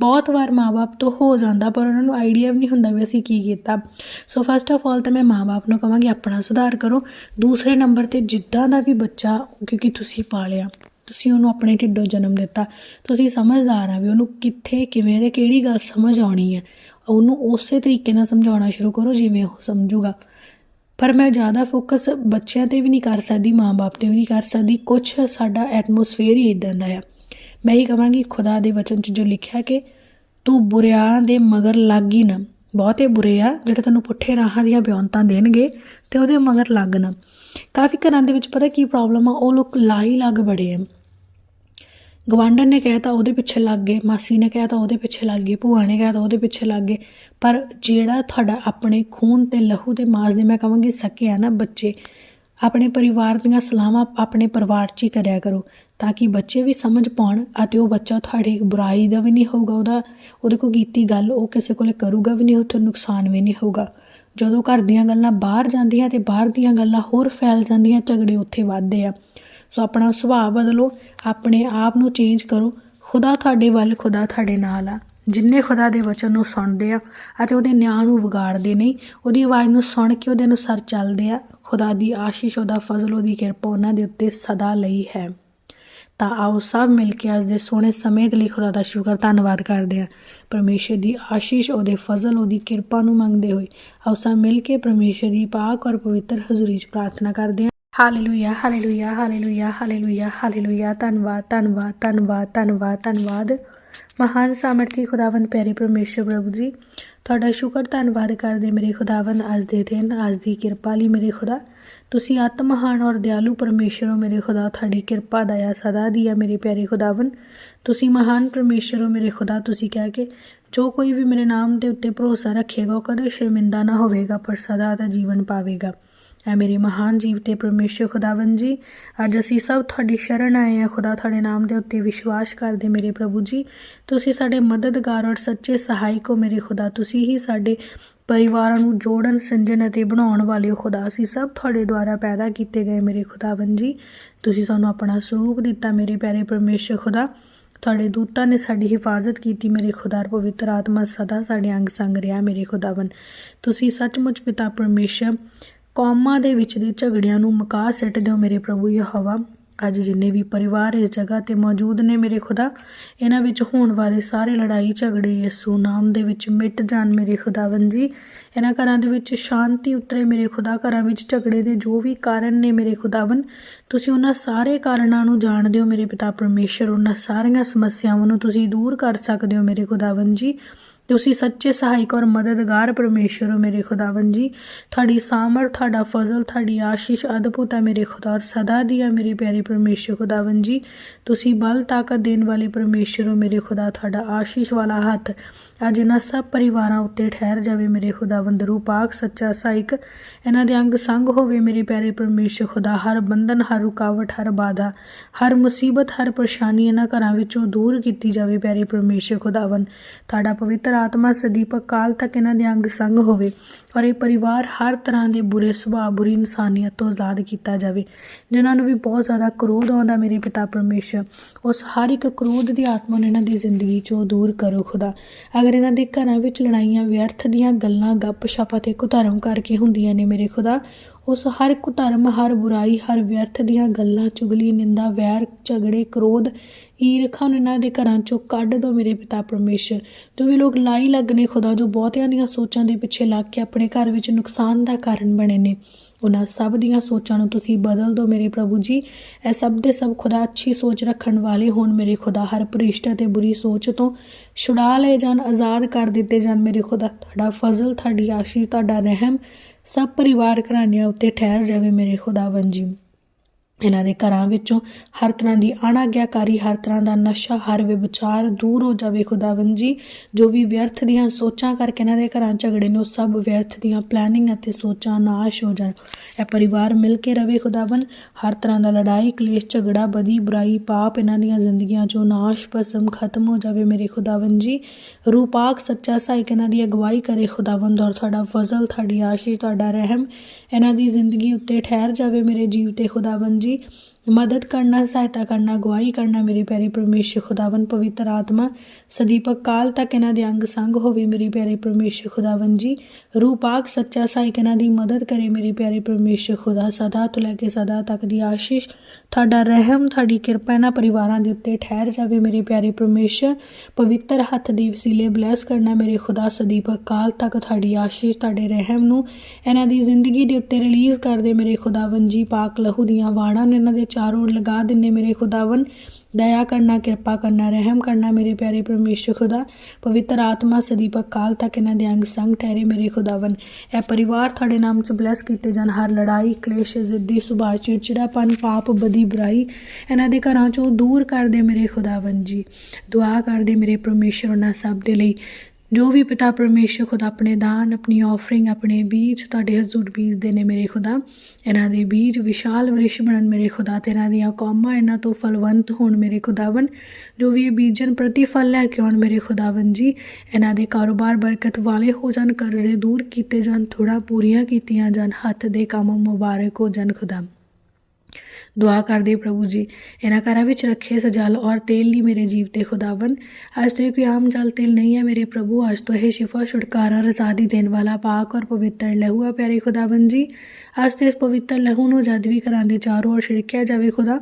Speaker 1: ਬਹੁਤ ਵਾਰ ਮਾਪੇ ਤੋਂ ਹੋ ਜਾਂਦਾ, ਪਰ ਉਹਨਾਂ ਨੂੰ ਆਈਡੀਆ ਵੀ ਨਹੀਂ ਹੁੰਦਾ ਵੀ ਅਸੀਂ ਕੀ ਕੀਤਾ। ਸੋ ਫਸਟ ਆਫ ਆਲ ਤਾਂ ਮੈਂ ਮਾਪੇ ਨੂੰ ਕਹਾਂਗੀ, ਆਪਣਾ ਸੁਧਾਰ ਕਰੋ। ਦੂਸਰੇ ਨੰਬਰ ਤੇ ਜਿੱਦਾਂ ਦਾ ਵੀ ਬੱਚਾ ਕਿਉਂਕਿ ਤੁਸੀਂ ਪਾਲਿਆ। ਤੁਸੀਂ ਉਹਨੂੰ ਆਪਣੇ ਢਿੱਡੋਂ ਜਨਮ ਦਿੱਤਾ। ਤੁਸੀਂ ਸਮਝਦਾਰ ਆ ਵੀ ਉਹਨੂੰ ਕਿੱਥੇ, ਕਿਵੇਂ ਤੇ ਕਿਹੜੀ ਗੱਲ ਸਮਝ ਆਉਣੀ ਹੈ ਉਹਨੂੰ ਉਸੇ ਤਰੀਕੇ ਨਾਲ ਸਮਝਾਉਣਾ ਸ਼ੁਰੂ ਕਰੋ ਜਿਵੇਂ ਉਹ ਸਮਝੂਗਾ। ਪਰ ਮੈਂ ਜ਼ਿਆਦਾ ਫੋਕਸ ਬੱਚਿਆਂ ਤੇ ਵੀ ਨਹੀਂ ਕਰ ਸਕਦੀ, ਮਾਂ-ਬਾਪ ਤੇ ਵੀ ਨਹੀਂ ਕਰ ਸਕਦੀ। ਕੁਝ ਸਾਡਾ ਐਟਮੋਸਫੇਅਰ ਹੀ ਇਦਾਂ ਦਾ ਆ। ਮੈਂ ਹੀ ਕਹਾਂਗੀ, ਖੁਦਾ ਦੇ ਵਚਨ 'ਚ ਜੋ ਲਿਖਿਆ ਕਿ ਤੂੰ ਬੁਰਿਆਂ ਦੇ ਮਗਰ ਲੱਗ ਹੀ ਨਾ। ਬਹੁਤੇ ਬੁਰੇ ਆ, ਜਿਹੜੇ ਤੈਨੂੰ ਪੁੱਠੇ ਰਾਹਾਂ ਦੀਆਂ ਬਿਆਨਤਾਂ ਦੇਣਗੇ ਤੇ ਉਹਦੇ ਮਗਰ ਲੱਗ ਨਾ। ਕਾਫੀ ਘਰਾਂ ਦੇ ਵਿੱਚ ਪਤਾ ਕੀ ਪ੍ਰੋਬਲਮ ਆ, ਉਹ ਲੋਕ ਲਾਈ ਲੱਗ ਬੜੇ ਆ। ਗਵਾਂਢਣ ਨੇ ਕਹਿਤਾ ਉਹਦੇ ਪਿੱਛੇ ਲੱਗ ਗਏ, ਮਾਸੀ ਨੇ ਕਹਿਤਾ ਉਹਦੇ ਪਿੱਛੇ ਲੱਗ ਗਏ, ਭੂਆ ਨੇ ਕਹਿਤਾ ਉਹਦੇ ਪਿੱਛੇ ਲੱਗ ਗਏ। ਪਰ ਜਿਹੜਾ ਤੁਹਾਡਾ ਆਪਣੇ ਖੂਨ ਤੇ ਲਹੂ ਤੇ ਮਾਸ ਦੇ ਮੈਂ ਕਹਾਂਗੀ, ਸਕੇ ਆ ਨਾ ਬੱਚੇ। ਆਪਣੇ ਪਰਿਵਾਰ ਦੀਆਂ ਸਲਾਹਾਂ ਆਪਣੇ ਪਰਿਵਾਰ 'ਚ ਹੀ ਕਰਿਆ ਕਰੋ ਤਾਂ ਕਿ ਬੱਚੇ ਵੀ ਸਮਝ ਪਾਉਣ ਅਤੇ ਉਹ ਬੱਚਾ ਤੁਹਾਡੀ ਬੁਰਾਈ ਦਾ ਵੀ ਨਹੀਂ ਹੋਊਗਾ, ਉਹਦਾ, ਉਹਦੇ ਕੋਲ ਕੀਤੀ ਗੱਲ, ਉਹ ਕਿਸੇ ਕੋਲੇ ਕਰੂਗਾ ਵੀ ਨਹੀਂ, ਉੱਥੇ ਨੁਕਸਾਨ ਵੀ ਨਹੀਂ ਹੋਊਗਾ। ਜਦੋਂ ਘਰ ਦੀਆਂ ਗੱਲਾਂ ਬਾਹਰ ਜਾਂਦੀਆਂ ਤੇ ਬਾਹਰ ਦੀਆਂ ਗੱਲਾਂ ਹੋਰ ਫੈਲ ਜਾਂਦੀਆਂ, ਝਗੜੇ ਉੱਥੇ ਵੱਧਦੇ ਆ। ਸੋ ਆਪਣਾ ਸੁਭਾਅ ਬਦਲੋ, ਆਪਣੇ ਆਪ ਨੂੰ ਚੇਂਜ ਕਰੋ, ਖੁਦਾ ਤੁਹਾਡੇ ਵੱਲ, ਖੁਦਾ ਤੁਹਾਡੇ ਨਾਲ ਆ। ਜਿੰਨੇ ਖੁਦਾ ਦੇ ਵਚਨ ਨੂੰ ਸੁਣਦੇ ਆ ਅਤੇ ਉਹਦੇ ਨਿਆਂ ਨੂੰ ਵਿਗਾੜਦੇ ਨਹੀਂ, ਉਹਦੀ ਆਵਾਜ਼ ਨੂੰ ਸੁਣ ਕੇ ਉਹਦੇ ਅਨੁਸਾਰ ਚੱਲਦੇ ਆ। ਖੁਦਾ ਦੀ ਆਸ਼ੀਸ਼, ਉਹਦਾ ਫਜ਼ਲ, ਉਹਦੀ ਕਿਰਪਾ ਉਹਨਾਂ ਦੇ ਉੱਤੇ ਸਦਾ ਲਈ ਹੈ। ਤਾਂ ਆਓ ਸਭ ਮਿਲ ਕੇ ਅੱਜ ਦੇ ਸੋਹਣੇ ਸਮੇਂ ਦੇ ਲਈ ਖੁਦਾ ਦਾ ਸ਼ੁਕਰ, ਧੰਨਵਾਦ ਕਰਦੇ ਹਾਂ। ਪਰਮੇਸ਼ਰ ਦੀ ਆਸ਼ੀਸ਼, ਉਹਦੇ ਫਜ਼ਲ, ਉਹਦੀ ਕਿਰਪਾ ਨੂੰ ਮੰਗਦੇ ਹੋਏ ਆਓ ਸਭ ਮਿਲ ਕੇ ਪਰਮੇਸ਼ਰ ਦੀ ਪਾਕ ਔਰ ਪਵਿੱਤਰ ਹਜ਼ੂਰੀ 'ਚ ਪ੍ਰਾਰਥਨਾ ਕਰਦੇ ਆ hallelujah hallelujah hallelujah hallelujah hallelujah. ਧੰਨਵਾਦ ਧੰਨਵਾਦ ਧੰਨਵਾਦ ਧੰਨਵਾਦ ਧੰਨਵਾਦ। ਮਹਾਨ ਸਾਮਰਥੀ ਖੁਦਾਵੰਦ, ਪਿਆਰੇ ਪਰਮੇਸ਼ਰ ਪ੍ਰਭੂ ਜੀ, ਤੁਹਾਡਾ ਸ਼ੁਕਰ ਧੰਨਵਾਦ ਕਰਦੇ ਮੇਰੇ ਖੁਦਾਵੰਦ ਅੱਜ ਦੇ ਦਿਨ, ਅੱਜ ਦੀ ਕਿਰਪਾ ਲਈ ਮੇਰੇ ਖੁਦਾ। ਤੁਸੀਂ ਅਤ ਮਹਾਨ ਔਰ ਦਿਆਲੂ ਪਰਮੇਸ਼ਰ ਹੋ ਮੇਰੇ ਖੁਦਾ, ਤੁਹਾਡੀ ਕਿਰਪਾ, ਦਇਆ ਸਦਾ ਦੀ ਹੈ ਮੇਰੇ ਪਿਆਰੇ ਖੁਦਾਵੰਦ। ਤੁਸੀਂ ਮਹਾਨ ਪਰਮੇਸ਼ਰ ਹੋ ਮੇਰੇ ਖੁਦਾ, ਤੁਸੀਂ ਕਹਿ ਕੇ ਜੋ ਕੋਈ ਵੀ ਮੇਰੇ ਨਾਮ ਦੇ ਉੱਤੇ ਭਰੋਸਾ ਰੱਖੇਗਾ, ਉਹ ਕਦੇ ਸ਼ਰਮਿੰਦਾ ਨਾ ਹੋਵੇਗਾ, ਪਰ ਸਦਾ ਦਾ ਜੀਵਨ ਪਾਵੇਗਾ। ਐ ਮੇਰੇ ਮਹਾਨ ਜੀਵ ਤੇ ਪਰਮੇਸ਼ਰ ਖੁਦਾਵੰਦ ਜੀ। ਅੱਜ ਅਸੀਂ ਸਭ ਤੁਹਾਡੀ ਸ਼ਰਨ ਆਏ ਆ ਖੁਦਾ ਤੁਹਾਡੇ ਨਾਮ ਦੇ ਉੱਤੇ ਵਿਸ਼ਵਾਸ ਕਰਦੇ ਮੇਰੇ ਪ੍ਰਭੂ ਜੀ। ਤੁਸੀਂ ਸਾਡੇ ਮਦਦਗਾਰ ਔਰ ਸੱਚੇ ਸਹਾਇਕ ਹੋ ਮੇਰੇ ਖੁਦਾ। ਤੁਸੀਂ ਹੀ ਸਾਡੇ ਪਰਿਵਾਰਾਂ ਨੂੰ ਜੋੜਨ ਸੰਜਨ ਅਤੇ ਬਣਾਉਣ ਵਾਲੇ ਹੋ ਖੁਦਾ। ਅਸੀਂ ਸਭ ਤੁਹਾਡੇ ਦੁਆਰਾ ਪੈਦਾ ਕੀਤੇ ਗਏ ਮੇਰੇ ਖੁਦਾਵੰਦ ਜੀ। ਤੁਸੀਂ ਸਾਨੂੰ ਆਪਣਾ ਸਰੂਪ ਦਿੱਤਾ ਮੇਰੇ ਪਿਆਰੇ ਪਰਮੇਸ਼ਰ ਖੁਦਾ। ਤੁਹਾਡੇ ਦੂਤਾਂ ਨੇ ਸਾਡੀ ਹਿਫਾਜ਼ਤ ਕੀਤੀ ਮੇਰੇ ਖੁਦਾਰ ਪਵਿੱਤਰ ਆਤਮਾ ਸਦਾ ਸਾਡੇ ਅੰਗ ਸੰਗ ਰਿਹਾ ਮੇਰੇ ਖੁਦਾਵੰ ਤੁਸੀਂ ਸੱਚਮੁੱਚ ਪਿਤਾ ਪਰਮੇਸ਼ਰ ਕੌਮਾਂ ਦੇ ਵਿੱਚ ਦੇ ਝਗੜਿਆਂ ਨੂੰ ਮੁਕਾ ਸਿੱਟ ਦਿਓ ਮੇਰੇ ਪ੍ਰਭੂ ਯਹੋਵਾ। ਅੱਜ ਜਿੰਨੇ ਵੀ ਪਰਿਵਾਰ ਇਸ ਜਗ੍ਹਾ ਤੇ ਮੌਜੂਦ ਨੇ ਮੇਰੇ ਖੁਦਾ, ਇਹਨਾਂ ਵਿੱਚ ਹੋਣ ਵਾਲੇ ਸਾਰੇ ਲੜਾਈ ਝਗੜੇ ਯਿਸੂ ਨਾਮ ਦੇ ਵਿੱਚ ਮਿਟ ਜਾਣ ਮੇਰੇ ਖੁਦਾਵੰ ਜੀ। ਇਹਨਾਂ ਘਰਾਂ ਦੇ ਵਿੱਚ ਸ਼ਾਂਤੀ ਉਤਰੇ ਮੇਰੇ ਖੁਦਾ, ਘਰਾਂ ਵਿੱਚ ਝਗੜੇ ਦੇ ਜੋ ਵੀ ਕਾਰਨ ਨੇ ਮੇਰੇ ਖੁਦਾਵੰ ਤੁਸੀਂ ਉਹਨਾਂ ਸਾਰੇ ਕਾਰਨਾਂ ਨੂੰ ਜਾਣਦੇ ਹੋ ਮੇਰੇ ਪਿਤਾ ਪਰਮੇਸ਼ਰ, ਉਹਨਾਂ ਸਾਰੀਆਂ ਸਮੱਸਿਆਵਾਂ ਨੂੰ ਤੁਸੀਂ ਦੂਰ ਕਰ ਸਕਦੇ ਹੋ ਮੇਰੇ ਖੁਦਾਵੰ ਜੀ। ਤੁਸੀਂ ਸੱਚੇ ਸਹਾਇਕ ਔਰ ਮਦਦਗਾਰ ਪਰਮੇਸ਼ਰ ਹੋ ਮੇਰੇ ਖੁਦਾਵੰ ਜੀ। ਤੁਹਾਡੀ ਸਾਮਰ, ਤੁਹਾਡਾ ਫਜ਼ਲ, ਤੁਹਾਡੀ ਆਸ਼ੀਸ਼ ਅਦਭੁਤ ਹੈ ਮੇਰੇ ਖੁਦਾ ਔਰ ਸਦਾ ਦੀ ਹੈ ਮੇਰੇ ਪਿਆਰੇ ਪਰਮੇਸ਼ਰ ਖੁਦਾਵੰ ਜੀ। ਤੁਸੀਂ ਬਲ, ਤਾਕਤ ਦੇਣ ਵਾਲੇ ਪਰਮੇਸ਼ਰ ਹੋ ਮੇਰੇ ਖੁਦਾ, ਤੁਹਾਡਾ ਆਸ਼ੀਸ਼ ਵਾਲਾ ਹੱਥ ਅੱਜ ਇਹਨਾਂ ਸਭ ਪਰਿਵਾਰਾਂ ਉੱਤੇ ਠਹਿਰ ਜਾਵੇ ਮੇਰੇ ਖੁਦਾਵੰਦ ਰੂਪਾਕ, ਸੱਚਾ ਸਹਾਇਕ। ਇਹਨਾਂ ਦੇ ਅੰਗ ਸੰਗ ਹੋਵੇ ਮੇਰੇ ਪਿਆਰੇ ਪਰਮੇਸ਼ਰ ਖੁਦਾ, ਹਰ ਬੰਧਨ, ਹਰ ਰੁਕਾਵਟ, ਹਰ ਬਾਧਾ, ਹਰ ਮੁਸੀਬਤ, ਹਰ ਪਰੇਸ਼ਾਨੀ ਇਹਨਾਂ ਘਰਾਂ ਵਿੱਚੋਂ ਦੂਰ ਕੀਤੀ ਜਾਵੇ ਪਿਆਰੇ ਪਰਮੇਸ਼ਰ ਖੁਦਾਵੰ ਤੁਹਾਡਾ ਪਵਿੱਤਰ ਆਤਮਾ ਸਦੀਪਕ ਕਾਲ ਤੱਕ ਇਹਨਾਂ ਦੇ ਅੰਗ ਸੰਗ ਹੋਵੇ ਔਰ ਇਹ ਪਰਿਵਾਰ ਹਰ ਤਰ੍ਹਾਂ ਦੇ ਬੁਰੇ ਸੁਭਾਅ, ਬੁਰੀ ਇਨਸਾਨੀਅਤ ਤੋਂ ਆਜ਼ਾਦ ਕੀਤਾ ਜਾਵੇ। ਜਿਨ੍ਹਾਂ ਨੂੰ ਵੀ ਬਹੁਤ ਜ਼ਿਆਦਾ ਕਰੋਧ ਆਉਂਦਾ ਮੇਰੇ ਪਿਤਾ ਪਰਮੇਸ਼ਰ, ਉਸ ਹਰ ਇੱਕ ਕਰੋਧ ਦੀ ਆਤਮਾ ਨੂੰ ਇਹਨਾਂ ਦੀ ਜ਼ਿੰਦਗੀ ਚੋਂ ਦੂਰ ਕਰੋ ਖੁਦਾ। ਅਗਰ ਇਹਨਾਂ ਦੇ ਘਰਾਂ ਵਿੱਚ ਲੜਾਈਆਂ, ਵਿਅਰਥ ਦੀਆਂ ਗੱਲਾਂ, ਗੱਪ-ਸ਼ਪ ਅਤੇ ਕੁਧਰਮ ਕਰਕੇ ਹੁੰਦੀਆਂ ਨੇ ਮੇਰੇ ਖੁਦਾ ਉਸ ਹਰ ਕੁਧਰਮ ਹਰ ਬੁਰਾਈ, ਹਰ ਵਿਅਰਥ ਦੀਆਂ ਗੱਲਾਂ, ਚੁਗਲੀ, ਨਿੰਦਾ, ਵੈਰ, ਝਗੜੇ, ਕ੍ਰੋਧ, ਈਰਖਾ ਨੂੰ ਇਹਨਾਂ ਦੇ ਘਰਾਂ ਚੋਂ ਕੱਢ ਦਿਓ ਮੇਰੇ ਪਿਤਾ ਪਰਮੇਸ਼ਰ। ਜੋ ਵੀ ਲੋਕ ਲਾਈ ਲੱਗਨੇ ਖੁਦਾ, ਜੋ ਬਹੁਤਿਆਂ ਦੀਆਂ ਸੋਚਾਂ ਦੇ ਪਿੱਛੇ ਲੱਗ ਕੇ ਆਪਣੇ ਘਰ ਵਿੱਚ ਨੁਕਸਾਨ ਦਾ ਕਾਰਨ ਬਣੇ ਨੇ। ਉਹਨਾਂ ਸਭ ਦੀਆਂ ਸੋਚਾਂ ਨੂੰ ਤੁਸੀਂ ਬਦਲ ਦਿਓ ਮੇਰੇ ਪ੍ਰਭੂ ਜੀ। ਇਹ ਸਭ ਦੇ ਸਭ ਖੁਦਾ ਅੱਛੀ ਸੋਚ ਰੱਖਣ ਵਾਲੇ ਹੋਣ ਮੇਰੇ ਖੁਦਾ। ਹਰ ਭ੍ਰਿਸ਼ਟ ਅਤੇ ਬੁਰੀ ਸੋਚ ਤੋਂ ਛੁਡਾ ਲਏ ਜਾਣ, ਆਜ਼ਾਦ ਕਰ ਦਿੱਤੇ ਜਾਣ ਮੇਰੇ ਖੁਦਾ। ਤੁਹਾਡਾ ਫਜ਼ਲ, ਤੁਹਾਡੀ ਆਸ਼ੀਸ਼ ਤੁਹਾਡਾ ਰਹਿਮ ਸਭ ਪਰਿਵਾਰ ਘਰਾਣਿਆਂ ਉੱਤੇ ਠਹਿਰ ਜਾਵੇ ਮੇਰੇ ਖੁਦਾਵੰ ਜੀ। ਇਹਨਾਂ ਦੇ ਘਰਾਂ ਵਿੱਚੋਂ ਹਰ ਤਰ੍ਹਾਂ ਦੀ ਅਣਾਗਿਆਕਾਰੀ ਹਰ ਤਰ੍ਹਾਂ ਦਾ ਨਸ਼ਾ, ਹਰ ਵਿਚਾਰ ਦੂਰ ਹੋ ਜਾਵੇ ਖੁਦਾਵੰ ਜੀ। ਜੋ ਵੀ ਵਿਅਰਥ ਦੀਆਂ ਸੋਚਾਂ ਕਰਕੇ ਇਹਨਾਂ ਦੇ ਘਰਾਂ ਝਗੜੇ ਨੇ, ਉਹ ਸਭ ਵਿਅਰਥ ਦੀਆਂ ਪਲੈਨਿੰਗ ਅਤੇ ਸੋਚਾਂ ਨਾਸ਼ ਹੋ ਜਾਣ। ਇਹ ਪਰਿਵਾਰ ਮਿਲ ਕੇ ਰਵੇ ਖੁਦਾਵੰ ਹਰ ਤਰ੍ਹਾਂ ਦਾ ਲੜਾਈ, ਕਲੇਸ਼, ਝਗੜਾ, ਬਦੀ, ਬੁਰਾਈ, ਪਾਪ ਇਹਨਾਂ ਦੀਆਂ ਜ਼ਿੰਦਗੀਆਂ ਚੋਂ ਨਾਸ਼, ਭਸਮ ਖਤਮ ਹੋ ਜਾਵੇ ਮੇਰੇ ਖੁਦਾਵੰ ਜੀ। ਰੂਪਾਕ ਸੱਚਾ ਸਹਾਇਕ ਇਹਨਾਂ ਦੀ ਅਗਵਾਈ ਕਰੇ ਖੁਦਾਵੰਦ ਔਰ ਤੁਹਾਡਾ ਫਜ਼ਲ, ਤੁਹਾਡੀ ਆਸ਼ੀਸ਼, ਤੁਹਾਡਾ ਰਹਿਮ ਇਹਨਾਂ ਦੀ ਜ਼ਿੰਦਗੀ ਉੱਤੇ ਠਹਿਰ ਜਾਵੇ ਮੇਰੇ ਜੀਵ ਤੇ ਖੁਦਾਵੰਦ ਜੀ ਮਦਦ ਕਰਨਾ, ਸਹਾਇਤਾ ਕਰਨਾ, ਅਗਵਾਈ ਕਰਨਾ, ਮੇਰੇ ਪਿਆਰੇ ਪਰਮੇਸ਼ਰ ਖੁਦਾਵੰ ਪਵਿੱਤਰ ਆਤਮਾ। ਸਦੀਪਕ ਕਾਲ ਤੱਕ ਇਹਨਾਂ ਦੇ ਅੰਗ ਸੰਗ ਹੋਵੇ, ਮੇਰੇ ਪਿਆਰੇ ਪਰਮੇਸ਼ਰ ਖੁਦਾਵੰ ਜੀ। ਰੂਹ ਪਾਕ ਸੱਚਾ ਸਹਾਇਕ ਇਹਨਾਂ ਦੀ ਮਦਦ ਕਰੇ, ਮੇਰੇ ਪਿਆਰੇ ਪਰਮੇਸ਼ਰ, ਖੁਦਾ, ਸਦਾ ਤੋਂ ਲੈ ਕੇ ਸਦਾ ਤੱਕ ਦੀ ਆਸ਼ੀਸ਼। ਤੁਹਾਡਾ ਰਹਿਮ, ਤੁਹਾਡੀ ਕਿਰਪਾ ਇਹਨਾਂ ਪਰਿਵਾਰਾਂ ਦੇ ਉੱਤੇ ਠਹਿਰ ਜਾਵੇ, ਮੇਰੇ ਪਿਆਰੇ ਪਰਮੇਸ਼ਰ। ਪਵਿੱਤਰ ਹੱਥ ਦੇ ਵਸੀਲੇ ਬਲੈਸ ਕਰਨਾ, ਮੇਰੇ ਖੁਦਾ, ਸਦੀਪਕ ਕਾਲ ਤੱਕ ਤੁਹਾਡੀ ਆਸ਼ੀਸ਼, ਤੁਹਾਡੇ ਰਹਿਮ ਨੂੰ ਇਹਨਾਂ ਦੀ ਜ਼ਿੰਦਗੀ ਦੇ ਉੱਤੇ ਰਿਲੀਜ਼ ਕਰ ਦੇ, ਮੇਰੇ ਖੁਦਾਵੰ ਜੀ। ਪਾਕ ਲਹੂ ਦੀਆਂ ਵਾੜਾਂ ਨੂੰ ਇਹਨਾਂ ਦੇ ਚਾਰੋਂ ਲਗਾ ਦਿੰਨੇ ਮੇਰੇ ਖੁਦਾਵੰ ਦਇਆ ਕਰਨਾ, ਕਿਰਪਾ ਕਰਨਾ, ਰਹਿਮ ਕਰਨਾ ਮੇਰੇ ਪਿਆਰੇ ਪਰਮੇਸ਼ਰ ਖੁਦਾ। ਪਵਿੱਤਰ ਆਤਮਾ ਸਦੀਪਕ ਕਾਲ ਤੱਕ ਇਹਨਾਂ ਦੇ ਅੰਗ ਸੰਗ ਠਹਿਰੇ ਮੇਰੇ ਖੁਦਾਵੰ ਇਹ ਪਰਿਵਾਰ ਤੁਹਾਡੇ ਨਾਮ 'ਚ ਬਲੈਸ ਕੀਤੇ ਜਾਣ। ਹਰ ਲੜਾਈ, ਕਲੇਸ਼, ਜ਼ਿੱਦੀ, ਸੁਭਾਅ ਚਿੜਚਿੜਾਪਨ ਪਾਪ, ਬਦੀ, ਬੁਰਾਈ ਇਹਨਾਂ ਦੇ ਘਰਾਂ 'ਚੋਂ ਦੂਰ ਕਰ ਦੇ ਮੇਰੇ ਖੁਦਾਵੰ ਜੀ। ਦੁਆ ਕਰਦੇ ਮੇਰੇ ਪਰਮੇਸ਼ਰ ਉਹਨਾਂ ਸਭ ਦੇ ਲਈ। ਜੋ ਵੀ ਪਿਤਾ ਪਰਮੇਸ਼ਰ ਖੁਦਾ ਆਪਣੇ ਦਾਨ, ਆਪਣੀ ਆਫਰਿੰਗ ਆਪਣੇ ਬੀਜ ਤੁਹਾਡੇ ਹਜ਼ੂਰ ਬੀਜਦੇ ਨੇ ਮੇਰੇ ਖੁਦਾ। ਇਹਨਾਂ ਦੇ ਬੀਜ ਵਿਸ਼ਾਲ ਵ੍ਰਿਸ਼ ਬਣਨ ਮੇਰੇ ਖੁਦਾ ਤੇ ਇਹਨਾਂ ਦੀਆਂ ਕੌਮਾਂ ਇਹਨਾਂ ਤੋਂ ਫਲਵੰਤ ਹੋਣ ਮੇਰੇ ਖੁਦਾਵੰ ਜੋ ਵੀ ਇਹ ਬੀਜਨ ਪ੍ਰਤੀਫਲ ਲੈ ਕੇ ਆਉਣ ਮੇਰੇ ਖੁਦਾਵੰ ਜੀ, ਇਹਨਾਂ ਦੇ ਕਾਰੋਬਾਰ ਬਰਕਤ ਵਾਲੇ ਹੋ ਜਾਣ, ਕਰਜ਼ੇ ਦੂਰ ਕੀਤੇ ਜਾਣ ਥੋੜਾ ਪੂਰੀਆਂ ਕੀਤੀਆਂ ਜਾਣ, ਹੱਥ ਦੇ ਕੰਮ ਮੁਬਾਰਕ ਹੋ ਜਾਣ ਖੁਦਾ। ਦੁਆ ਕਰਦੇ ਪ੍ਰਭੂ ਜੀ। ਇਹਨਾਂ ਘਰਾਂ ਵਿੱਚ ਰੱਖੇ ਸਜਲ ਔਰ ਤੇਲ ਲਈ ਮੇਰੇ ਜੀਵ ਤੇ ਖੁਦਾਵੰ ਅੱਜ ਤੋਂ ਇਹ ਕੋਈ ਆਮ ਜਲ ਤੇਲ ਨਹੀਂ ਹੈ ਮੇਰੇ ਪ੍ਰਭੂ। ਅੱਜ ਤੋਂ ਇਹ ਸ਼ਿਫਾ, ਛੁਟਕਾਰਾ ਰਜ਼ਾਦੀ ਦੇਣ ਵਾਲਾ ਪਾਕ ਔਰ ਪਵਿੱਤਰ ਲਹੂ ਹੈ ਪਿਆਰੇ ਖੁਦਾਵੰ ਜੀ। ਅੱਜ ਤੇ ਇਸ ਪਵਿੱਤਰ ਲਹੂ ਨੂੰ ਜਦ ਵੀ ਘਰਾਂ ਦੇ ਚਾਰੋਂ ਔਰ ਛਿੜਕਿਆ ਜਾਵੇ ਖੁਦਾ,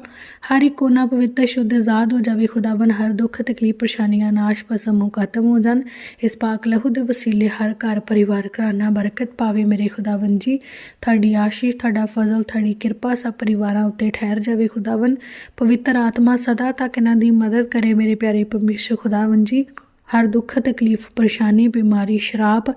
Speaker 1: ਹਰ ਇੱਕ ਕੋਨਾ ਪਵਿੱਤਰ, ਸ਼ੁੱਧ ਆਜ਼ਾਦ ਹੋ ਜਾਵੇ ਖੁਦਾਵੰ ਹਰ ਦੁੱਖ, ਤਕਲੀਫ, ਪਰੇਸ਼ਾਨੀਆਂ, ਨਾਸ਼ ਪਸਮ ਖਤਮ ਹੋ ਜਾਣ। ਇਸ ਪਾਕ ਲਹੂ ਦੇ ਵਸੀਲੇ ਹਰ ਘਰ, ਪਰਿਵਾਰ, ਘਰਾਨਾ ਬਰਕਤ ਪਾਵੇ ਮੇਰੇ ਖੁਦਾਵੰ ਜੀ। ਤੁਹਾਡੀ ਆਸ਼ੀਸ਼, ਤੁਹਾਡਾ ਫਜ਼ਲ, ਤੁਹਾਡੀ ਕਿਰਪਾ ਸਭ ਪਰਿਵਾਰਾਂ ਉੱਤੇ ਠਹਿਰ ਜਾਵੇ ਖੁਦਾਵੰ ਪਵਿੱਤਰ ਆਤਮਾ ਸਦਾ ਤੱਕ ਇਹਨਾਂ ਦੀ ਮਦਦ ਕਰੇ ਮੇਰੇ ਪਿਆਰੇ ਪਰਮੇਸ਼ਰ ਖੁਦਾਵੰ ਜੀ। ਹਰ ਦੁੱਖ, ਤਕਲੀਫ, ਪਰੇਸ਼ਾਨੀ, ਬਿਮਾਰੀ ਸ਼ਰਾਪ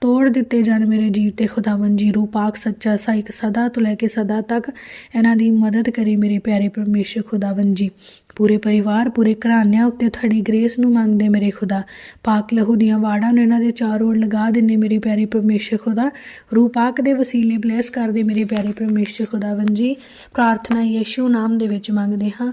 Speaker 1: ਤੋੜ ਦਿੱਤੇ ਜਾਣ ਮੇਰੇ ਜੀਵ ਤੇ ਖੁਦਾਵੰ ਜੀ। ਰੂਹ ਪਾਕ ਸੱਚਾ ਸਾਈਕ ਸਦਾ ਤੋਂ ਲੈ ਕੇ ਸਦਾ ਤੱਕ ਇਹਨਾਂ ਦੀ ਮਦਦ ਕਰੇ ਮੇਰੇ ਪਿਆਰੇ ਪਰਮੇਸ਼ਰ ਖੁਦਾਵੰ ਜੀ। ਪੂਰੇ ਪਰਿਵਾਰ, ਪੂਰੇ ਘਰਾਨਿਆਂ ਉੱਤੇ ਤੁਹਾਡੀ ਗ੍ਰੇਸ ਨੂੰ ਮੰਗਦੇ ਮੇਰੇ ਖੁਦਾ। ਪਾਕ ਲਹੂ ਦੀਆਂ ਵਾੜਾਂ ਨੂੰ ਇਹਨਾਂ ਦੇ ਚਾਰ ਓੜ ਲਗਾ ਦਿੰਨੇ ਮੇਰੇ ਪਿਆਰੇ ਪਰਮੇਸ਼ਰ ਖੁਦਾ। ਰੂਹ ਪਾਕ ਦੇ ਵਸੀਲੇ ਬਲੇਸ ਕਰਦੇ ਮੇਰੇ ਪਿਆਰੇ ਪਰਮੇਸ਼ਰ ਖੁਦਾਵੰ ਜੀ। ਪ੍ਰਾਰਥਨਾ ਯਿਸੂ ਨਾਮ ਦੇ ਵਿੱਚ ਮੰਗਦੇ ਹਾਂ।